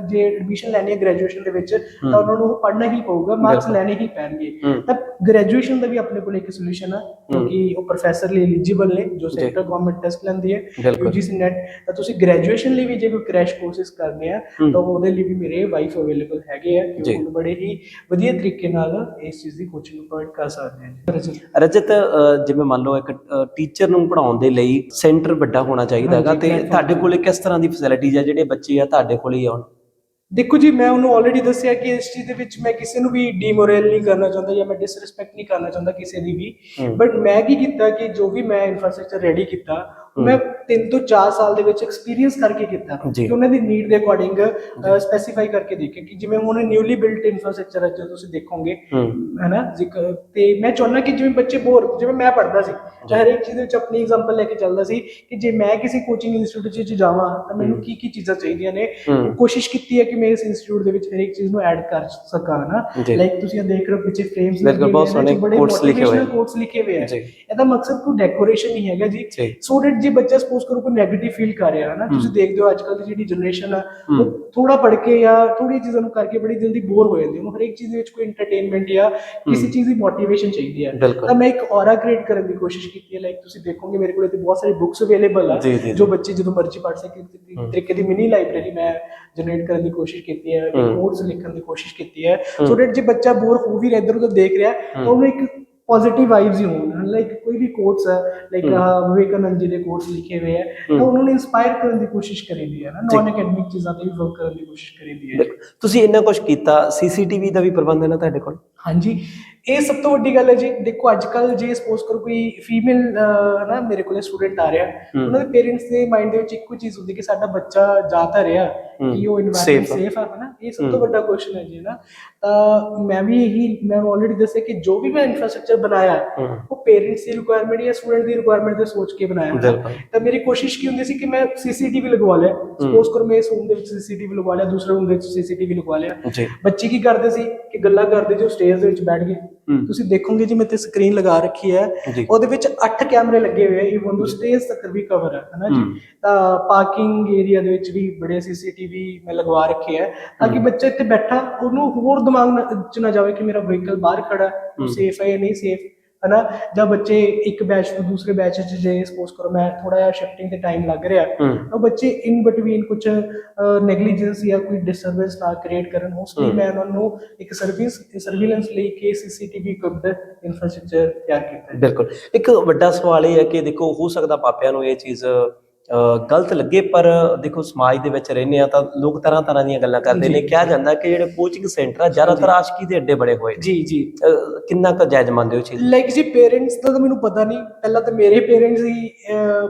ਜੇ ਐਡਮਿਸ਼ਨ ਲੈਣੀ ਹੈ ਗ੍ਰੈਜੂਏਸ਼ਨ ਦੇ ਵਿੱਚ। ਤਾਂ ਉਹਨਾਂ ਨੂੰ ਪੜ੍ਹਨਾ ਹੀ ਪਊਗਾ ਮਾਰਕਸ। ਲੈਣੇ ਹੀ ਪੈਣਗੇ ਤਾਂ ਗ੍ਰੈਜੂਏਸ਼ਨ ਦਾ ਵੀ ਆਪਣੇ ਕੋਲ ਇੱਕ ਸੋਲੂਸ਼ਨ ਹੈ ਕਿਉਂਕਿ ਉਹ ਪ੍ਰੋਫੈਸਰ ਲਈ ਐਲੀਜੀਬਲ ਨੇ ਜੋ। ਸੈਂਟਰ ਗਵਰਨਮੈਂਟ ਟੈਸਟ ਲੈਂਦੀ ਹੈ। ਯੂਜੀਸੀ ਨੈਟ ਤਾਂ ਤੁਸੀਂ ਗ੍ਰੈਜੂਏਸ਼ਨ ਲਈ ਵੀ ਜੇ ਕੋਈ ਕ੍ਰੈਸ਼ ਕੋਰਸਿਸ ਕਰਨੇ ਆ। ਤਾਂ ਉਹਦੇ ਲਈ ਵੀ ਮੇਰੇ ਵਾਈਫ ਅਵੇਲੇਬਲ ਹੈਗੇ ਆ ਕਿ। ਉਹ ਬੜੇ ਹੀ ਵਧੀਆ ਤਰੀਕੇ ਨਾਲ ਇਸ ਚੀਜ਼ ਦੀ ਕੋਚਿੰਗ ਪ੍ਰੋਵਾਈਡ ਕਰ ਸਕਦੇ ਆ ਰਜਤ ਜਿਵੇਂ ਮੰਨ ਲਓ ਇੱਕ ਟੀਚਰ ਨੂੰ ਪੜਾਉਣ ਦੇ ਲਈ ਸੈਂਟਰ ਵੱਡਾ ਹੋਣਾ ਚਾਹੀਦਾ ਹੈਗਾ ਹਾਂਜੀ, ਤੇ ਤੁਹਾਡੇ ਕੋਲੇ ਕਿਸ ਤਰ੍ਹਾਂ ਦੀ ਫੈਸਿਲਿਟੀਜ਼ ਆ ਜਿਹੜੇ ਬੱਚੇ ਆ ਤੁਹਾਡੇ ਕੋਲੇ ਹੀ ਆਉਣ ਦੇਖੋ ਜੀ ਮੈਂ ਉਹਨੂੰ ਆਲਰੇਡੀ ਦੱਸਿਆ ਕਿ ਇਸ ਚੀਜ਼ ਦੇ ਵਿੱਚ ਮੈਂ ਕਿਸੇ ਨੂੰ ਵੀ ਡੀਮੋਰਲ ਨਹੀਂ ਕਰਨਾ ਚਾਹੁੰਦਾ ਜਾਂ ਮੈਂ ਡਿਸਰੈਸਪੈਕਟ ਨਹੀਂ ਕਰਨਾ ਚਾਹੁੰਦਾ ਕਿਸੇ ਦੀ ਵੀ। ਬਟ ਮੈਂ ਕੀ ਕੀਤਾ ਕਿ ਜੋ ਵੀ ਮੈਂ ਇਨਫਰਾਸਟ੍ਰਕਚਰ ਰੈਡੀ ਕੀਤਾ। ਮੈਂ 3 ਤੋਂ 4 ਸਾਲ ਦੇ ਵਿੱਚ ਐਕਸਪੀਰੀਅੰਸ ਕਰਕੇ ਕੀਤਾ। ਕਿ ਉਹਨਾਂ ਦੀ ਨੀਡ ਦੇ ਅਕੋਰਡਿੰਗ ਸਪੈਸੀਫਾਈ ਕਰਕੇ ਦੇਖਿਆ ਕਿ ਜਿਵੇਂ ਹੁਣ ਨਿਊਲੀ ਬਿਲਟ ਇਨਫਰਾਸਟ੍ਰਕਚਰ ਹੈ ਜੋ ਤੁਸੀਂ ਦੇਖੋਗੇ ਹੈਨਾ ਤੇ ਮੈਂ ਚਾਹੁੰਦਾ ਕਿ ਜਿਵੇਂ ਬੱਚੇ ਬੋਰ ਜਿਵੇਂ ਮੈਂ ਪੜ੍ਹਦਾ ਸੀ ਤਾਂ ਹਰੇਕ ਚੀਜ਼ ਵਿੱਚ ਆਪਣੀ ਐਗਜ਼ਾਮਪਲ ਲੈ ਕੇ ਚੱਲਦਾ ਸੀ ਕਿ ਜੇ ਮੈਂ ਕਿਸੇ ਕੋਚਿੰਗ ਇੰਸਟੀਚਿਊਟ 'ਚ ਜਾਵਾਂ ਤਾਂ ਮੈਨੂੰ। ਕੀ ਕੀ ਚੀਜ਼ਾਂ ਚਾਹੀਦੀਆਂ ਨੇ। ਕੋਸ਼ਿਸ਼ ਕੀਤੀ ਹੈ ਕਿ ਮੈਂ ਇਸ ਇੰਸਟੀਚਿਊਟ ਦੇ ਵਿੱਚ ਹਰੇਕ ਚੀਜ਼ ਨੂੰ ਐਡ ਕਰ ਸਕਾਂ ਨਾ। ਲਾਈਕ ਤੁਸੀਂ ਇਹ ਦੇਖ ਰਹੇ ਹੋ ਪਿੱਛੇ ਫਰੇਮਸ ਬਿਲਕੁਲ, ਬਹੁਤ ਸੋਹਣੇ quotes ਲਿਖੇ ਹੋਏ ਨੇ। ਕੋਟਸ ਲਿਖੇ ਹੋਏ ਜੀ ਇਹਦਾ ਮਕਸਦ ਕੋਈ ਡੈਕੋਰੇਸ਼ਨ ਨਹੀਂ ਹੈਗਾ ਜੀ ਜੀ ਸੋ ਦੈਟ ਜੇ ਬੱਚਾ ਸਪੋਜ਼ ਕਰੋ ਕੋਈ 네ਗੇਟਿਵ ਫੀਲ ਕਰ ਰਿਹਾ ਹੈ ਨਾ ਤੁਸੀਂ। ਦੇਖਦੇ ਹੋ ਅੱਜ ਕੱਲ੍ਹ ਦੀ ਜਿਹੜੀ ਜਨਰੇਸ਼ਨ ਆ। ਉਹ ਥੋੜਾ ਪੜ੍ਹ ਕੇ ਜਾਂ ਥੋੜੀ ਚੀਜ਼ਾਂ ਨੂੰ ਕਰਕੇ ਬੜੀ ਜਲਦੀ ਬੋਰ ਹੋ ਜਾਂਦੀ ਹੈ ਉਹਨੂੰ ਹਰੇਕ ਚੀਜ਼ ਦੇ ਵਿੱਚ ਕੋਈ ਐਂਟਰਟੇਨਮੈਂਟ ਜਾਂ ਕਿਸੇ। ਚੀਜ਼ ਦੀ ਮੋਟੀਵੇਸ਼ਨ ਚਾਹੀਦੀ ਹੈ ਤਾਂ ਮੈਂ ਇੱਕ ਔਰਾ ਕ੍ਰੀਏਟ ਕਰਨ ਦੀ ਕੋਸ਼ਿਸ਼ ਕੀਤੀ ਹੈ ਲਾਈਕ ਤੁਸੀਂ ਦੇਖੋਗੇ ਮੇਰੇ ਕੋਲ ਤੇ ਬਹੁਤ ਸਾਰੀ ਬੁੱਕਸ ਅਵੇਲੇਬਲ ਆ ਜੀ, ਬੱਚੇ ਜਦੋਂ ਮਰਜ਼ੀ ਪੜ੍ਹ ਸਕੇ। ਤਰੀਕੇ ਦੀ ਮਿਨੀ ਲਾਇਬ੍ਰੇਰੀ ਮੈਂ ਜਨਰੇਟ ਕਰਨ ਦੀ ਕੋਸ਼ਿਸ਼ ਕੀਤੀ ਹੈ ਹਮ। ਨੋਟਸ ਲਿਖਣ ਦੀ ਕੋਸ਼ਿਸ਼ ਕੀਤੀ ਹੈ। ਸੋ ਜੇ ਬੱਚਾ ਬੋਰ ਹੋ ਵੀ ਰਿਹਾ ਇੱਧਰ ਉਧਰ ਦੇਖ ਰਿਹਾ ਤਾਂ। ਉਹਨੂੰ ਇੱਕ ਪੋਜ਼ਿਟਿਵ ਵਾਈਬਸ ਹੀ ਹੋਣ ਲਾਈਕ ਕੋਈ ਵੀ ਕੋਟਸ ਹੈ ਲਾਈਕ ਹਮ। ਵਿਵੇਕਾਨੰਦ ਜੀ ਦੇ ਕੋਟਸ ਲਿਖੇ ਹੋਏ ਹੈ। ਤਾਂ ਉਹਨਾਂ ਨੂੰ ਇਨਸਪਾਇਰ ਕਰਨ ਦੀ ਕੋਸ਼ਿਸ਼ ਕਰੀਦੀ ਹੈ ਨਾ। ਨਾਨ ਅਕੈਡਮਿਕ ਚੀਜ਼ਾਂ ਤੇ ਵੀ ਵਰਕ ਕਰਨ ਦੀ ਕੋਸ਼ਿਸ਼ ਕਰੀਦੀ ਹੈ ਬਿਲਕੁਲ। ਤੁਸੀਂ ਇੰਨਾ ਕੁਝ ਕੀਤਾ ਸੀਸੀਟੀਵੀ ਦਾ ਵੀ ਪ੍ਰਬੰਧ ਹੈ ਨਾ ਤੁਹਾਡੇ ਕੋਲ ਹਾਂਜੀ ਇਹ ਸਭ ਤੋਂ ਵੱਡੀ ਗੱਲ ਹੈ ਜੀ ਦੇਖੋ ਅੱਜ ਕੱਲ ਜੇ ਸਪੋਜ਼ ਕਰੋ ਕੋਈ ਫੀਮੇਲ ਨਾ ਮੇਰੇ ਕੋਲੇ ਸਟੂਡੈਂਟ ਆ ਰਿਹਾ। ਉਹਨਾਂ ਦੇ ਪੇਰੈਂਟਸ ਦੇ ਮਾਈਂਡ ਦੇ ਵਿੱਚ ਇੱਕੋ ਚੀਜ਼ ਹੁੰਦੀ ਕਿ ਸਾਡਾ ਬੱਚਾ ਜਾ ਤਾਂ ਰਿਹਾ। ਕਿ ਉਹ এনवायरमेंट ਸੇਫ ਹੈ ਨਾ ਇਹ ਸਭ ਤੋਂ ਵੱਡਾ ਕੁਐਸਚਨ ਹੈ ਜੀ ਨਾ ਤਾਂ ਮੈਂ ਵੀ ਇਹੀ ਮੈਂ ਆਲਰੇਡੀ ਦੱਸਿਆ ਕਿ ਜੋ ਵੀ ਮੈਂ ਇਨਫਰਾਸਟ੍ਰਕਚਰ ਬਣਾਇਆ ਉਹ ਪੇਰੈਂਟਸ ਦੀ ਰਿਕੁਆਇਰਮੈਂਟ ਜਾਂ ਸਟੂਡੈਂਟ ਦੀ ਰਿਕੁਆਇਰਮੈਂਟ ਦੇ ਸੋਚ ਕੇ ਬਣਾਇਆ ਤਾਂ ਮੇਰੀ ਕੋਸ਼ਿਸ਼ ਕੀ ਹੁੰਦੀ ਸੀ ਕਿ ਮੈਂ ਸੀਸੀਟੀਵੀ ਲਗਵਾ ਲਿਆ। ਸਪੋਜ਼ ਕਰੋ ਮੈਂ ਇਸ ਰੂਮ ਦੇ ਵਿੱਚ ਸੀਸੀਟੀਵੀ ਲਗਵਾ ਲਿਆ ਦੂਸਰੇ ਰੂਮ ਦੇ ਵਿੱਚ ਸੀਸੀਟੀਵੀ ਲਗਵਾ ਲਿਆ। ਬੱਚੇ ਕੀ ਕਰਦੇ ਸੀ? ਕਿ ਗੱਲਾਂ ਕਰਦੇ ਜੋ ਸਟੇਜ ਦੇ ਵਿੱਚ ਬੈਠ ਗਏ। ਤੁਸੀਂ ਦੇਖੋਗੇ ਜੀ ਮੈਂ ਤੇ ਸਕਰੀਨ ਲਗਾ ਰੱਖੀ ਹੈ। ਉਹਦੇ ਵਿੱਚ 8 ਕੈਮਰੇ ਲੱਗੇ ਹੋਏ ਆ। ਇਵਨ ਦੋ ਸਟੇਜ ਤੱਕ ਵੀ ਕਵਰ ਹੈ ਹਨਾ ਜੀ। ਤਾਂ ਪਾਰਕਿੰਗ ਏਰੀਆ ਦੇ ਵਿੱਚ ਵੀ ਬੜੇ ਸੀਸੀਟੀਵੀ ਮੈਂ ਲਗਵਾ ਰੱਖੇ ਹੈ ਤਾਂ ਕਿ ਬੱਚਾ ਇੱਥੇ ਬੈਠਾ ਉਹਨੂੰ ਹੋਰ ਦਿਮਾਗ ਨਾ- ਚ ਨਾ ਜਾਵੇ ਕਿ ਮੇਰਾ ਵਹੀਕਲ ਬਾਹਰ ਖੜਾ ਉਹ। ਸੇਫ ਹੈ ਜਾਂ ਨਹੀਂ ਸੇਫ ਹਨਾ ਜਾਂ ਬੱਚੇ ਇੱਕ ਬੈਚ ਤੋਂ ਦੂਸਰੇ ਬੈਚ 'ਚ ਜੇ ਸਪੋਜ਼ ਕਰੋ ਮੈਂ ਥੋੜਾ ਜਿਹਾ ਸ਼ਿਫਟਿੰਗ ਤੇ ਟਾਈਮ ਲੱਗ ਰਿਹਾ। ਉਹ ਬੱਚੇ ਇਨ ਬਿਟਵੀਨ ਕੁਝ ਨੈਗਲੀਜੈਂਸ ਜਾਂ ਕੋਈ ਡਿਸਟਰਬੈਂਸ ਨਾ ਕ੍ਰੀਏਟ ਕਰਨ ਉਸ ਲਈ। ਮੈਂ ਉਹਨਾਂ ਨੂੰ ਇੱਕ ਸਰਵਿਸ ਸਰਵੀਲੈਂਸ ਲਈ ਕੇ ਸੀਸੀਟੀਵੀ ਇਕਵਿਪਡ ਇਨਫਰਾਸਟ੍ਰਕਚਰ ਤਿਆਰ ਕੀਤਾ ਬਿਲਕੁਲ ਇੱਕ ਵੱਡਾ ਸਵਾਲ ਇਹ ਹੈ ਕਿ ਦੇਖੋ ਹੋ ਸਕਦਾ ਪਾਪਿਆਂ ਨੂੰ ਇਹ ਚੀਜ਼ ਗਲਤ ਲੱਗੇ ਪਰ ਦੇਖੋ ਸਮਾਜ ਦੇ ਵਿੱਚ ਰਹਿੰਦੇ ਆ ਤਾਂ ਲੋਕ ਤਰ੍ਹਾਂ ਤਰ੍ਹਾਂ ਦੀਆਂ ਗੱਲਾਂ ਕਰਦੇ ਨੇ। ਕਿਹਾ ਜਾਂਦਾ ਕਿ ਜਿਹੜੇ ਕੋਚਿੰਗ ਸੈਂਟਰ ਆ ਜ਼ਿਆਦਾਤਰ ਆਸ਼ਕੀ ਦੇ ਅੱਡੇ ਬੜੇ ਹੋਏ ਨੇ। ਜੀ ਜੀ। ਕਿੰਨਾ ਕੁ ਜਾਇਜ਼ ਮੰਨਦੇ ਹੋ ਚੀਜ਼ ਲਾਈਕ ਜੀ ਪੇਰੈਂਟਸ ਦਾ ਤਾਂ ਮੈਨੂੰ ਪਤਾ ਨਹੀਂ। ਪਹਿਲਾਂ ਤਾਂ ਮੇਰੇ ਪੇਰੈਂਟਸ ਹੀ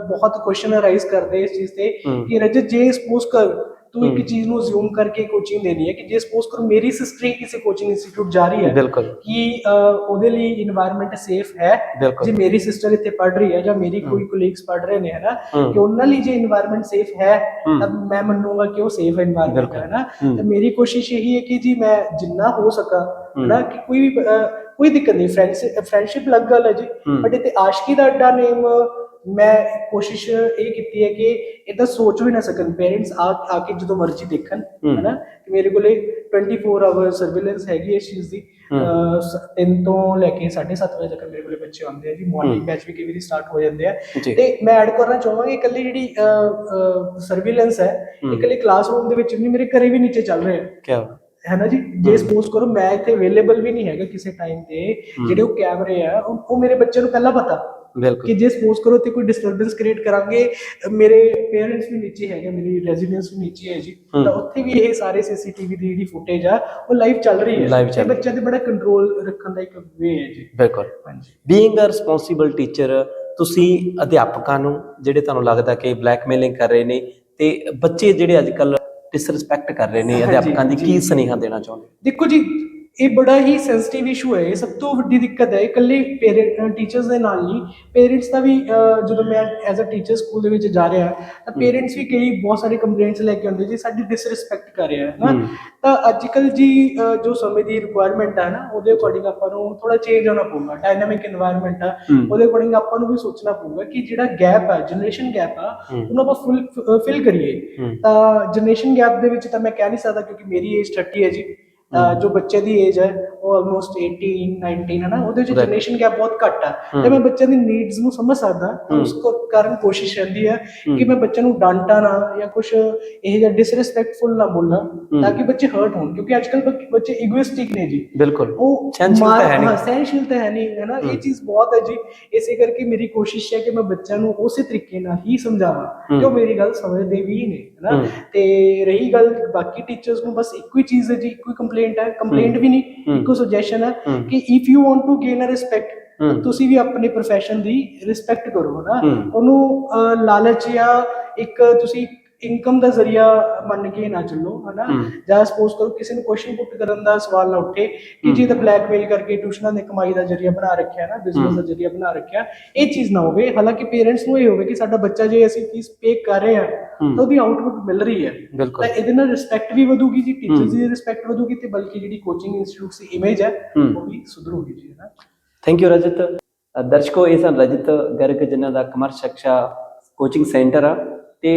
ਬਹੁਤ ਕੁਐਸਚਨ ਅਰਾਈਜ਼ ਕਰਦੇ ਇਸ ਚੀਜ਼ ਤੇ। ਕਿ ਰਜਤ ਜੇ ਸਪੋਜ਼ ਕਰ ਤੂੰ ਹਮ। ਇੱਕ ਚੀਜ਼ ਨੂੰ ਅਸਿਊਮ ਕਰਕੇ ਕੋਚਿੰਗ ਦੇਣੀ ਹੈ ਕਿ ਜੇ ਸਪੋਜ਼ ਕਰ ਮੇਰੀ ਸਿਸਟਰ ਕਿਸੇ ਕੋਚਿੰਗ ਇੰਸਟੀਚਿਊਟ ਜਾ ਰਹੀ ਹੈ ਬਿਲਕੁਲ ਕਿ ਉਹਦੇ ਲਈ ਇਨਵਾਇਰਨਮੈਂਟ ਸੇਫ ਹੈ ਬਿਲਕੁਲ ਜੇ ਮੇਰੀ ਸਿਸਟਰ ਇੱਥੇ ਪੜ ਰਹੀ ਹੈ ਜਾਂ ਮੇਰੀ। ਕੋਈ ਕੋਲੀਗਸ ਪੜ ਰਹੇ ਨੇ ਹਨਾ ਹਮ। ਕਿ ਉਹਨਾਂ ਲਈ ਜੇ ਇਨਵਾਇਰਨਮੈਂਟ ਸੇਫ ਹੈ ਹਮ। ਤਾਂ ਮੈਂ ਮੰਨੂਗਾ ਕਿ ਉਹ ਸੇਫ ਬਿਲਕੁਲ। ਹੈ ਨਾ ਹਮ। ਤੇ ਮੇਰੀ ਕੋਸ਼ਿਸ਼ ਇਹੀ ਹੈ ਕਿ ਜੀ ਮੈਂ ਜਿੰਨਾ ਹੋ ਸਕਾਂ ਹਮ। ਹਨਾ ਕਿ ਕੋਈ ਵੀ ਅਹ, ਕੋਈ ਦਿੱਕਤ ਨਹੀਂ ਫਰੈਂਡਸ਼ਿਪ ਫਰੈਂਡਸ਼ਿਪ ਲੱਗ ਗੱਲ ਹੈ ਜੀ ਹਮ। ਬਟ ਇੱਥੇ ਆਸ਼ਕੀ ਦਾ ਅੱਡਾ ਨੇਮ ਮੈਂ ਕੋਸ਼ਿਸ਼ ਇਹ ਕੀਤੀ ਹੈ ਕਿ ਇਦਾਂ ਸੋਚ ਵੀ ਨਾ ਸਕਣ ਪੇਰੈਂਟਸ ਆ ਆ ਕੇ ਜਦੋਂ ਮਰਜ਼ੀ ਦੇਖਣ। ਹਨਾ? ਕਿ ਮੇਰੇ ਕੋਲੇ 24 ਆਵਰ ਸਰਵੇਲੈਂਸ ਹੈਗੀ ਇਸ ਚੀਜ਼ ਦੀ। ਤਿੰਨ ਤੋਂ ਲੈ ਕੇ 7:30 ਵਜੇ ਤੱਕ ਮੇਰੇ ਕੋਲੇ ਬੱਚੇ ਆਉਂਦੇ ਆ ਜੀ। ਮਾਰਨਿੰਗ। ਬੈਚ ਵੀ ਕਈ ਵਾਰੀ ਸਟਾਰਟ ਹੋ ਜਾਂਦੇ ਆ। ਤੇ ਮੈਂ ਐਡ ਕਰਨਾ ਚਾਹਾਂਗਾ ਇਕੱਲੀ ਜਿਹੜੀ ਸਰਵੇਲੈਂਸ ਹੈ। ਇਕੱਲੀ ਕਲਾਸਰੂਮ ਦੇ ਵਿੱਚ ਨਹੀਂ ਮੇਰੇ ਘਰੇ ਵੀ ਨੀਚੇ ਚੱਲ ਰਹੇ ਆ। ਕਿਆ ਹੈ ਨਾ ਜੀ? ਜੇ ਸਪੋਜ਼ ਕਰੋ ਮੈਂ ਇੱਥੇ ਅਵੇਲੇਬਲ ਵੀ ਨਹੀਂ ਹੈਗਾ ਕਿਸੇ ਟਾਈਮ ਤੇ। ਜਿਹੜੇ ਉਹ ਕੈਮਰੇ ਆ ਉਹ ਮੇਰੇ ਬੱਚੇ ਨੂੰ ਪਹਿਲਾਂ ਪਤਾ। ਕਿ ਜੇ ਸਪੋਜ਼ ਕਰੋ ਤੇ ਕੋਈ ਡਿਸਟਰਬੈਂਸ ਕ੍ਰੀਏਟ ਕਰਾਂਗੇ ਮੇਰੇ ਪੇਰੈਂਟਸ ਵੀ ਨੀਚੇ ਹੈਗੇ ਮੇਰੀ ਰੈਜ਼ੀਡੈਂਸ ਵੀ ਨੀਚੇ ਹੈ ਜੀ। ਤਾਂ ਉੱਥੇ ਵੀ ਇਹ ਸਾਰੇ ਸੀਸੀਟੀਵੀ ਦੀ ਜਿਹੜੀ ਫੁਟੇਜ ਆ ਉਹ ਲਾਈਵ ਚੱਲ ਰਹੀ ਹੈ। ਤੇ ਬੱਚਿਆਂ ਤੇ ਬੜਾ ਕੰਟਰੋਲ ਰੱਖਣ ਦਾ ਇੱਕ ਵੇ ਹੈ ਜੀ। ਬਿਲਕੁਲ। ਹਾਂਜੀ। ਬੀਇੰਗ ਅ ਰਿਸਪੌਂਸਿਬਲ ਟੀਚਰ ਤੁਸੀਂ ਅਧਿਆਪਕਾਂ ਨੂੰ ਜਿਹੜੇ ਤੁਹਾਨੂੰ ਲੱਗਦਾ ਕਿ ਬਲੈਕਮੇਲਿੰਗ ਕਰ ਰਹੇ ਨੇ ਤੇ ਬੱਚੇ ਜਿਹੜੇ ਅੱਜ ਕੱਲ ਡਿਸਰੈਸਪੈਕਟ ਕਰ ਰਹੇ ਨੇ ਅਧਿਆਪਕਾਂ ਦੀ ਕੀ। ਸੁਨੇਹਾ ਦੇਣਾ ਚਾਹੁੰਦੇ? ਦੇਖੋ ਜੀ ਇਹ ਬੜਾ ਹੀ ਸੈਂਸਿਟਿਵ ਇਸ਼ੂ ਹੈ। ਇਹ ਸਭ ਤੋਂ ਵੱਡੀ ਦਿੱਕਤ ਹੈ। ਇਕੱਲੇ ਪੇਰੈਂਟ ਟੀਚਰਸ ਦੇ ਨਾਲ ਨਹੀਂ। ਪੇਰੈਂਟਸ ਦਾ ਵੀ ਜਦੋਂ ਮੈਂ ਐਜ਼ ਅ ਟੀਚਰ ਸਕੂਲ ਦੇ ਵਿੱਚ ਜਾ ਰਿਹਾ ਤਾਂ ਪੇਰੈਂਟਸ ਵੀ ਕਈ ਬਹੁਤ ਸਾਰੇ ਕੰਪਲੇਂਟਸ ਲੈ ਕੇ ਆਉਂਦੇ ਜੀ ਸਾਡੀ ਡਿਸਰੈਸਪੈਕਟ ਕਰ ਰਿਹਾ ਹੈ ਨਾ। ਤਾਂ ਅੱਜਕੱਲ ਜੀ ਜੋ ਸਮੇਂ ਦੀ ਰਿਕੁਆਇਰਮੈਂਟ ਹੈ ਨਾ ਉਹਦੇ ਅਕੋਰਡਿੰਗ ਆਪਾਂ ਨੂੰ ਥੋੜਾ ਚੇਂਜ ਹੋਣਾ ਪਊਗਾ। ਡਾਇਨਾਮਿਕ এনवायरमेंट ਆ ਉਹਦੇ ਅਕੋਰਡਿੰਗ ਆਪਾਂ ਨੂੰ ਵੀ ਸੋਚਣਾ ਪਊਗਾ ਕਿ ਜਿਹੜਾ ਗੈਪ ਹੈ ਜਨਰੇਸ਼ਨ ਗੈਪ ਆ ਉਹਨੂੰ ਆਪਾਂ ਫੁੱਲ ਫਿਲ ਕਰੀਏ। ਤਾਂ ਜਨਰੇਸ਼ਨ ਗੈਪ ਦੇ ਵਿੱਚ ਤਾਂ ਮੈਂ ਕਹਿ ਨਹੀਂ ਸਕਦਾ ਕਿਉਂਕਿ ਮੇਰੀ ਏਜ 30 ਹੈ ਜੀ। ਜੋ ਬੱਚੇ ਦੀ ਏਜ ਹੈ ਉਹ ਆਲਮੋਸਟ 18 19 ਹੈ ਨਾ ਉਹਦੇ ਵਿੱਚ. ਜਨਰੇਸ਼ਨ ਗੈਪ ਬਹੁਤ ਘੱਟ ਹਮ। ਤੇ ਮੈਂ ਬੱਚਿਆਂ ਦੀ ਨੀਡਸ ਨੂੰ ਸਮਝ ਸਕਦਾ। ਉਸ ਕੋ- ਕਾਰਨ ਕੋਸ਼ਿਸ਼ ਰਹਿੰਦੀ ਹੈ ਕਿ। ਮੈਂ ਬੱਚਿਆਂ ਨੂੰ ਡਾਂਟਾ ਨਾ ਜਾਂ ਕੁਝ ਇਹ ਜਿਹਾ ਡਿਸਰੈਸਪੈਕਟਫੁਲ ਨਾ ਬੋਲਾਂ ਤਾਂ ਕਿ ਬੱਚੇ ਹਰਟ ਹੋਣ ਕਿਉਂਕਿ ਅੱਜ ਕੱਲ ਬੱਚੇ ਇਗੋਇਸਟਿਕ ਨੇ ਜੀ ਬਿਲਕੁਲ ਉਹ ਸਹਿਨਸ਼ੀਲਤਾ ਹੈ ਨਹੀਂ। ਹਾਂ, ਸਹਿਨਸ਼ੀਲਤਾ ਹੈ ਨਹੀਂ ਹੈ ਨਾ ਇਹ। ਚੀਜ਼ ਬਹੁਤ ਹੈ ਜੀ ਇਸੇ ਕਰਕੇ ਮੇਰੀ ਕੋਸ਼ਿਸ਼ ਹੈ ਕਿ ਮੈਂ ਬੱਚਿਆਂ ਨੂੰ ਉਸੇ ਤਰੀਕੇ ਨਾਲ ਹੀ ਸਮਝਾਵਾਂ। ਕਿ ਉਹ ਮੇਰੀ ਗੱਲ ਸਮਝਦੇ ਵੀ ਨੇ ਹੈ ਨਾ। ਤੇ ਰਹੀ ਗੱਲ ਬਾਕੀ ਟੀਚਰਸ ਨੂੰ ਬਸ ਇੱਕੋ ਹੀ ਚੀਜ਼ ਹੈ ਜੀ ਇੱਕੋ ਹੀ ਕੰਪਲੇਂਟ ਹੈ ਕੰਪਲੇਂਟ ਵੀ ਨਹੀਂ। ਇੱਕੋ ਸੁਜੈਸ਼ਨ ਹੈ। ਕਿ if you want to gain a respect. ਤੁਸੀਂ ਵੀ ਆਪਣੇ profession ਦੀ ਰਿਸਪੈਕਟ ਕਰੋ ਨਾ। ਉਹਨੂੰ ਲਾਲਚ ਜਾਂ ਇੱਕ ਤੁਸੀਂ ਇਨਕਮ ਦਾ ਜ਼ਰੀਆ ਮੰਨ ਕੇ ਨਾ ਚੱਲੋ ਹਨਾ। ਜਾਂ ਸਪੋਜ਼ ਕਰੋ ਕਿਸੇ ਨੂੰ ਕੁਐਸਚਨ ਪੁੱਟ ਕਰਨ ਦਾ ਸਵਾਲ ਨਾ ਉੱਠੇ ਕਿ ਜੀ ਤਾਂ ਬਲੈਕਮੇਲ ਕਰਕੇ ਟਿਊਸ਼ਨਾਂ ਦੇ ਕਮਾਈ ਦਾ ਜ਼ਰੀਆ ਬਣਾ ਰੱਖਿਆ ਨਾ ਬਿਜ਼ਨਸ ਦਾ ਜ਼ਰੀਆ ਬਣਾ ਰੱਖਿਆ ਇਹ ਚੀਜ਼ ਨਾ ਹੋਵੇ। ਹਾਲਾਂਕਿ ਪੇਰੈਂਟਸ ਨੂੰ ਇਹ ਹੋਵੇ ਕਿ ਸਾਡਾ ਬੱਚਾ ਜੇ ਅਸੀਂ ਫੀਸ ਪੇ ਕਰ ਰਹੇ ਹਾਂ। ਤਾਂ ਉਹਦੀ ਆਊਟਪੁੱਟ ਮਿਲ ਰਹੀ ਹੈ। ਤਾਂ ਇਹਦੇ ਨਾਲ ਰਿਸਪੈਕਟ ਵੀ ਵਧੂਗੀ ਜੀ ਟੀਚਰਸ। ਦੀ ਰਿਸਪੈਕਟ ਵਧੂਗੀ ਤੇ ਬਲਕਿ ਜਿਹੜੀ ਕੋਚਿੰਗ ਇੰਸਟੀਟਿਊਟਸ ਦੀ ਇਮੇਜ ਹੈ। ਉਹ ਵੀ ਸੁਧਰੂਗੀ ਜੀ ਹੈ ਨਾ ਥੈਂਕ ਯੂ ਰਜਤ ਦਰਸ਼ਕੋ ਇਹ ਸਨ ਰਜਤ ਗਰਗ ਜਿਨ੍ਹਾਂ ਦਾ ਕਮਰ ਸ਼ਿਕਸ਼ਾ ਕੋਚਿੰਗ ਸੈਂਟਰ ਆ। ਤੇ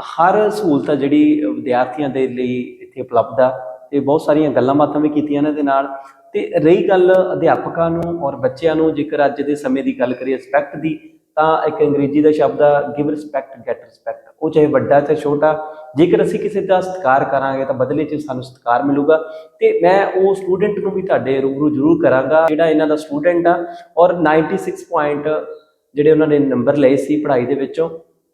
ਹਰ ਸਹੂਲਤ ਜਿਹੜੀ ਵਿਦਿਆਰਥੀਆਂ ਦੇ ਲਈ ਇੱਥੇ ਉਪਲਬਧ ਆ ਤੇ ਬਹੁਤ ਸਾਰੀਆਂ ਗੱਲਾਂ ਬਾਤਾਂ ਵੀ ਕੀਤੀਆਂ ਇਹਨਾਂ ਦੇ ਨਾਲ। ਤੇ ਰਹੀ ਗੱਲ ਅਧਿਆਪਕਾਂ ਨੂੰ ਔਰ ਬੱਚਿਆਂ ਨੂੰ, ਜੇਕਰ ਅੱਜ ਦੇ ਸਮੇਂ ਦੀ ਗੱਲ ਕਰੀਏ ਰਿਸਪੈਕਟ ਦੀ, ਤਾਂ ਇੱਕ ਅੰਗਰੇਜ਼ੀ ਦਾ ਸ਼ਬਦ ਆ ਗਿਵ ਰਿਸਪੈਕਟ ਗੈਟ ਰਿਸਪੈਕਟ ਉਹ ਚਾਹੇ ਵੱਡਾ ਚਾਹੇ ਛੋਟਾ, ਜੇਕਰ ਅਸੀਂ ਕਿਸੇ ਦਾ ਸਤਿਕਾਰ ਕਰਾਂਗੇ ਤਾਂ ਬਦਲੇ 'ਚ ਸਾਨੂੰ ਸਤਿਕਾਰ ਮਿਲੂਗਾ। ਤੇ ਮੈਂ ਉਹ ਸਟੂਡੈਂਟ ਨੂੰ ਵੀ ਤੁਹਾਡੇ ਰੂਬਰੂ ਜ਼ਰੂਰ ਕਰਾਂਗਾ, ਜਿਹੜਾ ਇਹਨਾਂ ਦਾ ਸਟੂਡੈਂਟ ਆ। ਔਰ 96 ਪੁਆਇੰਟ ਜਿਹੜੇ ਉਹਨਾਂ ਨੇ ਨੰਬਰ ਲਏ ਸੀ ਪੜ੍ਹਾਈ ਦੇ ਵਿੱਚੋਂ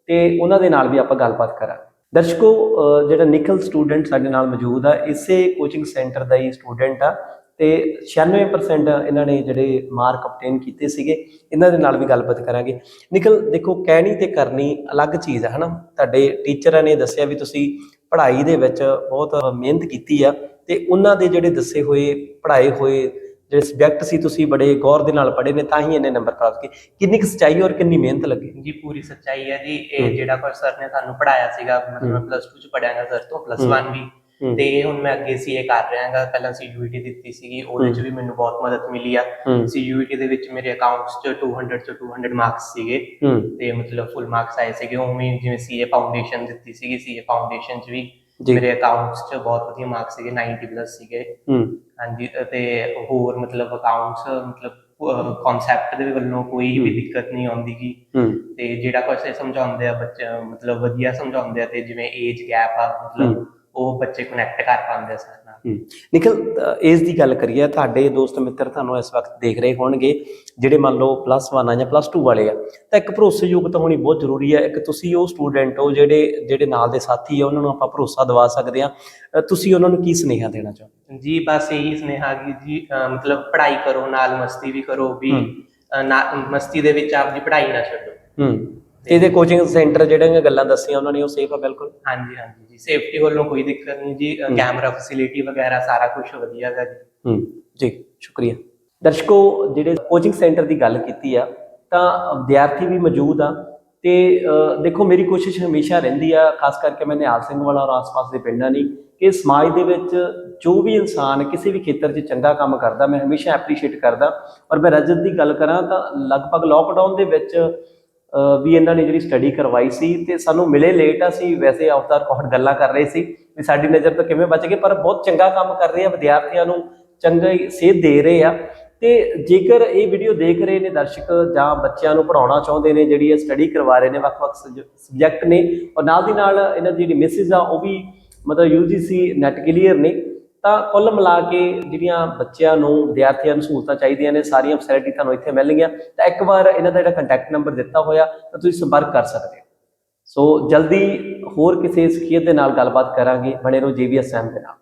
ਤੇ ਉਹਨਾਂ ਦੇ ਨਾਲ ਵੀ ਆਪਾਂ ਗੱਲਬਾਤ ਕਰਾਂਗੇ। ਦਰਸ਼ਕੋ ਜਿਹੜਾ ਨਿਖਲ ਸਟੂਡੈਂਟ ਸਾਡੇ ਨਾਲ ਮੌਜੂਦ ਆ, ਇਸੇ ਕੋਚਿੰਗ ਸੈਂਟਰ ਦਾ ਹੀ ਸਟੂਡੈਂਟ ਆ ਤੇ 96% ਇਹਨਾਂ ਨੇ ਜਿਹੜੇ ਮਾਰਕ ਅਬਟੇਨ ਕੀਤੇ ਸੀਗੇ, ਇਹਨਾਂ ਦੇ ਨਾਲ ਵੀ ਗੱਲਬਾਤ ਕਰਾਂਗੇ। ਨਿਖਲ ਦੇਖੋ, ਕਹਿਣੀ ਤੇ ਕਰਨੀ ਅਲੱਗ ਚੀਜ਼ ਹੈ ਹਨਾ? ਤੁਹਾਡੇ ਟੀਚਰਾਂ ਨੇ ਦੱਸਿਆ ਵੀ ਤੁਸੀਂ ਪੜ੍ਹਾਈ ਦੇ ਵਿੱਚ ਬਹੁਤ ਮਿਹਨਤ ਕੀਤੀ ਆ ਤੇ ਉਹਨਾਂ ਦੇ ਜਿਹੜੇ ਦੱਸੇ ਹੋਏ, ਪੜ੍ਹਾਏ ਹੋਏ ਜਿਹੜੇ ਸਬਜੈਕਟ ਸੀ ਤੁਸੀਂ ਬੜੇ ਗੌਰ ਦੇ ਨਾਲ ਪੜ੍ਹੇ ਨੇ ਤਾਂ ਹੀ ਇੰਨੇ ਨੰਬਰ ਪ੍ਰਾਪਤ ਕੀਤੇ। ਕਿੰਨੀ ਕੁ ਸੱਚਾਈ ਔਰ ਕਿੰਨੀ ਮਿਹਨਤ ਲੱਗੀ? ਜੀ ਪੂਰੀ ਸੱਚਾਈ ਹੈ ਜੀ। ਇਹ ਜਿਹੜਾ ਸਰ ਨੇ ਸਾਨੂੰ ਪੜਾਇਆ ਸੀਗਾ ਮਤਲਬ। ਪਲੱਸ 2 ਚ ਪੜਿਆਗਾ ਸਰ ਤੋਂ ਪਲੱਸ ਹਮ। 1 ਵੀ। ਤੇ ਹੁਣ ਮੈਂ ਅੱਗੇ ਸੀਏ ਕਰ ਰਿਹਾਗਾ ਪਹਿਲਾਂ ਸੀਯੂਈਟੀ ਦਿੱਤੀ ਸੀਗੀ ਉਹਦੇ ਚ। ਵੀ ਮੈਨੂੰ ਬਹੁਤ ਮਦਦ ਮਿਲੀ ਆ। ਹੂੰ, ਸੀਯੂਈਟੀ ਦੇ ਵਿੱਚ ਮੇਰੇ ਅਕਾਊਂਟਸ ਚ 200 ਚ 200 ਮਾਰਕਸ ਸੀਗੇ। ਤੇ ਮਤਲਬ ਫੁੱਲ ਮਾਰਕਸ ਆਏ ਸੀਗੇ। ਉਵੇਂ ਜਿਵੇਂ ਸੀਏ ਫਾਊਂਡੇਸ਼ਨ ਦਿੱਤੀ ਸੀਗੀ ਸੀਏ ਫਾਊਂਡੇਸ਼ਨ ਚ ਵੀ। ਜੀ। ਮੇਰੇ ਅਕਾਊਂਟਸ ਚ ਬਹੁਤ ਵਧੀਆ ਮਾਰਕਸ ਸੀਗੇ 90 ਪਲੱਸ ਸੀਗੇ। ਹੂੰ, ਹਾਂਜੀ ਤੇ ਹੋਰ ਮਤਲਬ ਅਕਾਊਂਟਸ ਮਤਲਬ ਕਨਸੈਪਟ ਦੇ ਵੱਲੋਂ ਕੋਈ ਵੀ। ਦਿੱਕਤ ਨਹੀਂ ਆਉਂਦੀ ਗੀ। ਤੇ ਜਿਹੜਾ ਇਹ ਸਮਝਾਉਂਦੇ ਆ ਬੱਚੇ ਮਤਲਬ ਵਧੀਆ ਸਮਝਾਉਂਦੇ ਆ ਤੇ ਜਿਵੇਂ ਏਜ ਗੈਪ ਆ ਮਤਲਬ। ਉਹ ਬੱਚੇ ਕਨੈਕਟ ਕਰ ਪਾਉਂਦੇ ਆ ਸਰ। ਨਿਖਿਲ ਇਸ ਦੀ ਗੱਲ ਕਰੀਏ ਤੁਹਾਡੇ ਦੋਸਤ ਮਿੱਤਰ ਤੁਹਾਨੂੰ ਇਸ ਵਕਤ ਦੇਖ ਰਹੇ ਹੋਣਗੇ ਜਿਹੜੇ ਮੰਨ ਲਓ ਪਲੱਸ 1 ਆ ਜਾਂ ਪਲੱਸ 2 ਵਾਲੇ ਆ ਤਾਂ ਇੱਕ ਭਰੋਸੇਯੋਗਤਾ ਹੋਣੀ ਬਹੁਤ ਜ਼ਰੂਰੀ ਹੈ ਇੱਕ ਤੁਸੀਂ ਉਹ ਸਟੂਡੈਂਟ ਹੋ ਜਿਹੜੇ ਜਿਹੜੇ ਨਾਲ ਦੇ ਸਾਥੀ ਆ ਉਹਨਾਂ ਨੂੰ ਆਪਾਂ ਭਰੋਸਾ ਦਿਵਾ ਸਕਦੇ ਆ। ਤੁਸੀਂ ਉਹਨਾਂ ਨੂੰ ਕੀ ਸੁਨੇਹਾ ਦੇਣਾ ਚਾਹੋਗੇ? ਜੀ ਬਸ ਇਹੀ ਸੁਨੇਹਾ ਕਿ ਜੀ ਮਤਲਬ ਪੜ੍ਹਾਈ ਕਰੋ ਨਾਲ ਮਸਤੀ ਵੀ ਕਰੋ ਵੀ ਮਸਤੀ ਦੇ ਵਿੱਚ ਆਪਦੀ ਪੜ੍ਹਾਈ ਨਾ ਛੱਡੋ। ਹੂੰ। ਤੇ ਇਹਦੇ ਕੋਚਿੰਗ ਸੈਂਟਰ ਜਿਹੜੀਆਂ ਗੱਲਾਂ ਦੱਸੀਆਂ ਉਹਨਾਂ ਨੇ ਉਹ ਸੇਫ ਆ ਬਿਲਕੁਲ? ਹਾਂਜੀ ਹਾਂਜੀ ਜੀ ਸੇਫਟੀ ਵੱਲੋਂ ਕੋਈ ਦਿੱਕਤ ਨਹੀਂ ਜੀ। ਕੈਮਰਾ ਫੈਸਿਲਿਟੀ ਵਗੈਰਾ ਸਾਰਾ ਕੁਝ ਵਧੀਆ ਹੈਗਾ ਜੀ। ਹੂੰ ਜੀ ਸ਼ੁਕਰੀਆ। ਦਰਸ਼ਕੋ ਜਿਹੜੇ ਕੋਚਿੰਗ ਸੈਂਟਰ ਦੀ ਗੱਲ ਕੀਤੀ ਆ ਤਾਂ ਵਿਦਿਆਰਥੀ ਵੀ ਮੌਜੂਦ ਆ ਤੇ ਦੇਖੋ ਮੇਰੀ ਕੋਸ਼ਿਸ਼ ਹਮੇਸ਼ਾ ਰਹਿੰਦੀ ਆ ਖਾਸ ਕਰਕੇ ਮੈਂ ਨਿਹਾਲ ਸਿੰਘ ਵਾਲਾ ਔਰ ਆਸ-ਪਾਸ ਦੇ ਪਿੰਡਾਂ ਦੀ ਕਿ ਸਮਾਜ ਦੇ ਵਿੱਚ ਜੋ ਵੀ ਇਨਸਾਨ ਕਿਸੇ ਵੀ ਖੇਤਰ 'ਚ ਚੰਗਾ ਕੰਮ ਕਰਦਾ ਮੈਂ ਹਮੇਸ਼ਾ ਐਪਰੀਸ਼ੀਏਟ ਕਰਦਾ। ਔਰ ਮੈਂ ਰਜਤ ਦੀ ਗੱਲ ਕਰਾਂ ਤਾਂ ਲਗਭਗ ਲੋਕਡਾਊਨ ਦੇ ਵਿੱਚ ਵੀ ਇਹਨਾਂ ਨੇ ਜਿਹੜੀ ਸਟੱਡੀ ਕਰਵਾਈ ਸੀ ਤੇ ਸਾਨੂੰ ਮਿਲੇ ਲੇਟ ਅਸੀਂ ਸੀ ਵੈਸੇ ਆਫਟਰ ਰਿਕਾਰਡ ਗੱਲਾਂ ਕਰ ਰਹੇ ਸੀ ਵੀ ਸਾਡੀ ਨਜ਼ਰ ਤੋਂ ਕਿਵੇਂ ਬਚ ਗਏ ਪਰ ਬਹੁਤ ਚੰਗਾ ਕੰਮ ਕਰ ਰਹੇ ਆ, ਵਿਦਿਆਰਥੀਆਂ ਨੂੰ ਚੰਗੀ ਸੇਧ ਦੇ ਰਹੇ ਆ। ਤੇ ਜੇਕਰ ਇਹ ਵੀਡੀਓ ਦੇਖ ਰਹੇ ਨੇ ਦਰਸ਼ਕ ਜਾਂ ਬੱਚਿਆਂ ਨੂੰ ਪੜਾਉਣਾ ਚਾਹੁੰਦੇ ਨੇ, ਜਿਹੜੀ ਇਹ ਸਟੱਡੀ ਕਰਵਾ ਰਹੇ ਨੇ, ਵੱਖ-ਵੱਖ ਸਬਜੈਕਟ ਨੇ, ਔਰ ਨਾਲ ਦੀ ਨਾਲ ਇਹਨਾਂ ਦੀ ਜਿਹੜੀ ਮਿਸਿਸ ਆ, ਉਹ ਵੀ ਮਤਲਬ UGC ਨੈਟ ਕਲੀਅਰ ਨੇ। ਤਾਂ ਕੁੱਲ ਮਿਲਾ ਕੇ ਜਿਹੜੀਆਂ ਬੱਚਿਆਂ ਨੂੰ, ਵਿਦਿਆਰਥੀਆਂ ਨੂੰ ਸਹੂਲਤਾਂ ਚਾਹੀਦੀਆਂ ਨੇ, ਸਾਰੀਆਂ ਫੈਸਿਲਿਟੀ ਤੁਹਾਨੂੰ ਇੱਥੇ ਮਿਲਣਗੀਆਂ। ਤਾਂ ਇੱਕ ਵਾਰ ਇਹਨਾਂ ਦਾ ਜਿਹੜਾ ਕੰਟੈਕਟ ਨੰਬਰ ਦਿੱਤਾ ਹੋਇਆ, ਤਾਂ ਤੁਸੀਂ ਸੰਪਰਕ ਕਰ ਸਕਦੇ ਹੋ। ਸੋ ਜਲਦੀ ਹੋਰ ਕਿਸੇ ਸਖੀਅਤ ਦੇ ਨਾਲ ਗੱਲਬਾਤ ਕਰਾਂਗੇ, ਬਣੇ ਰਹੋ ਜੀਵੀਐਸਐਮ ਦੇ ਨਾਲ।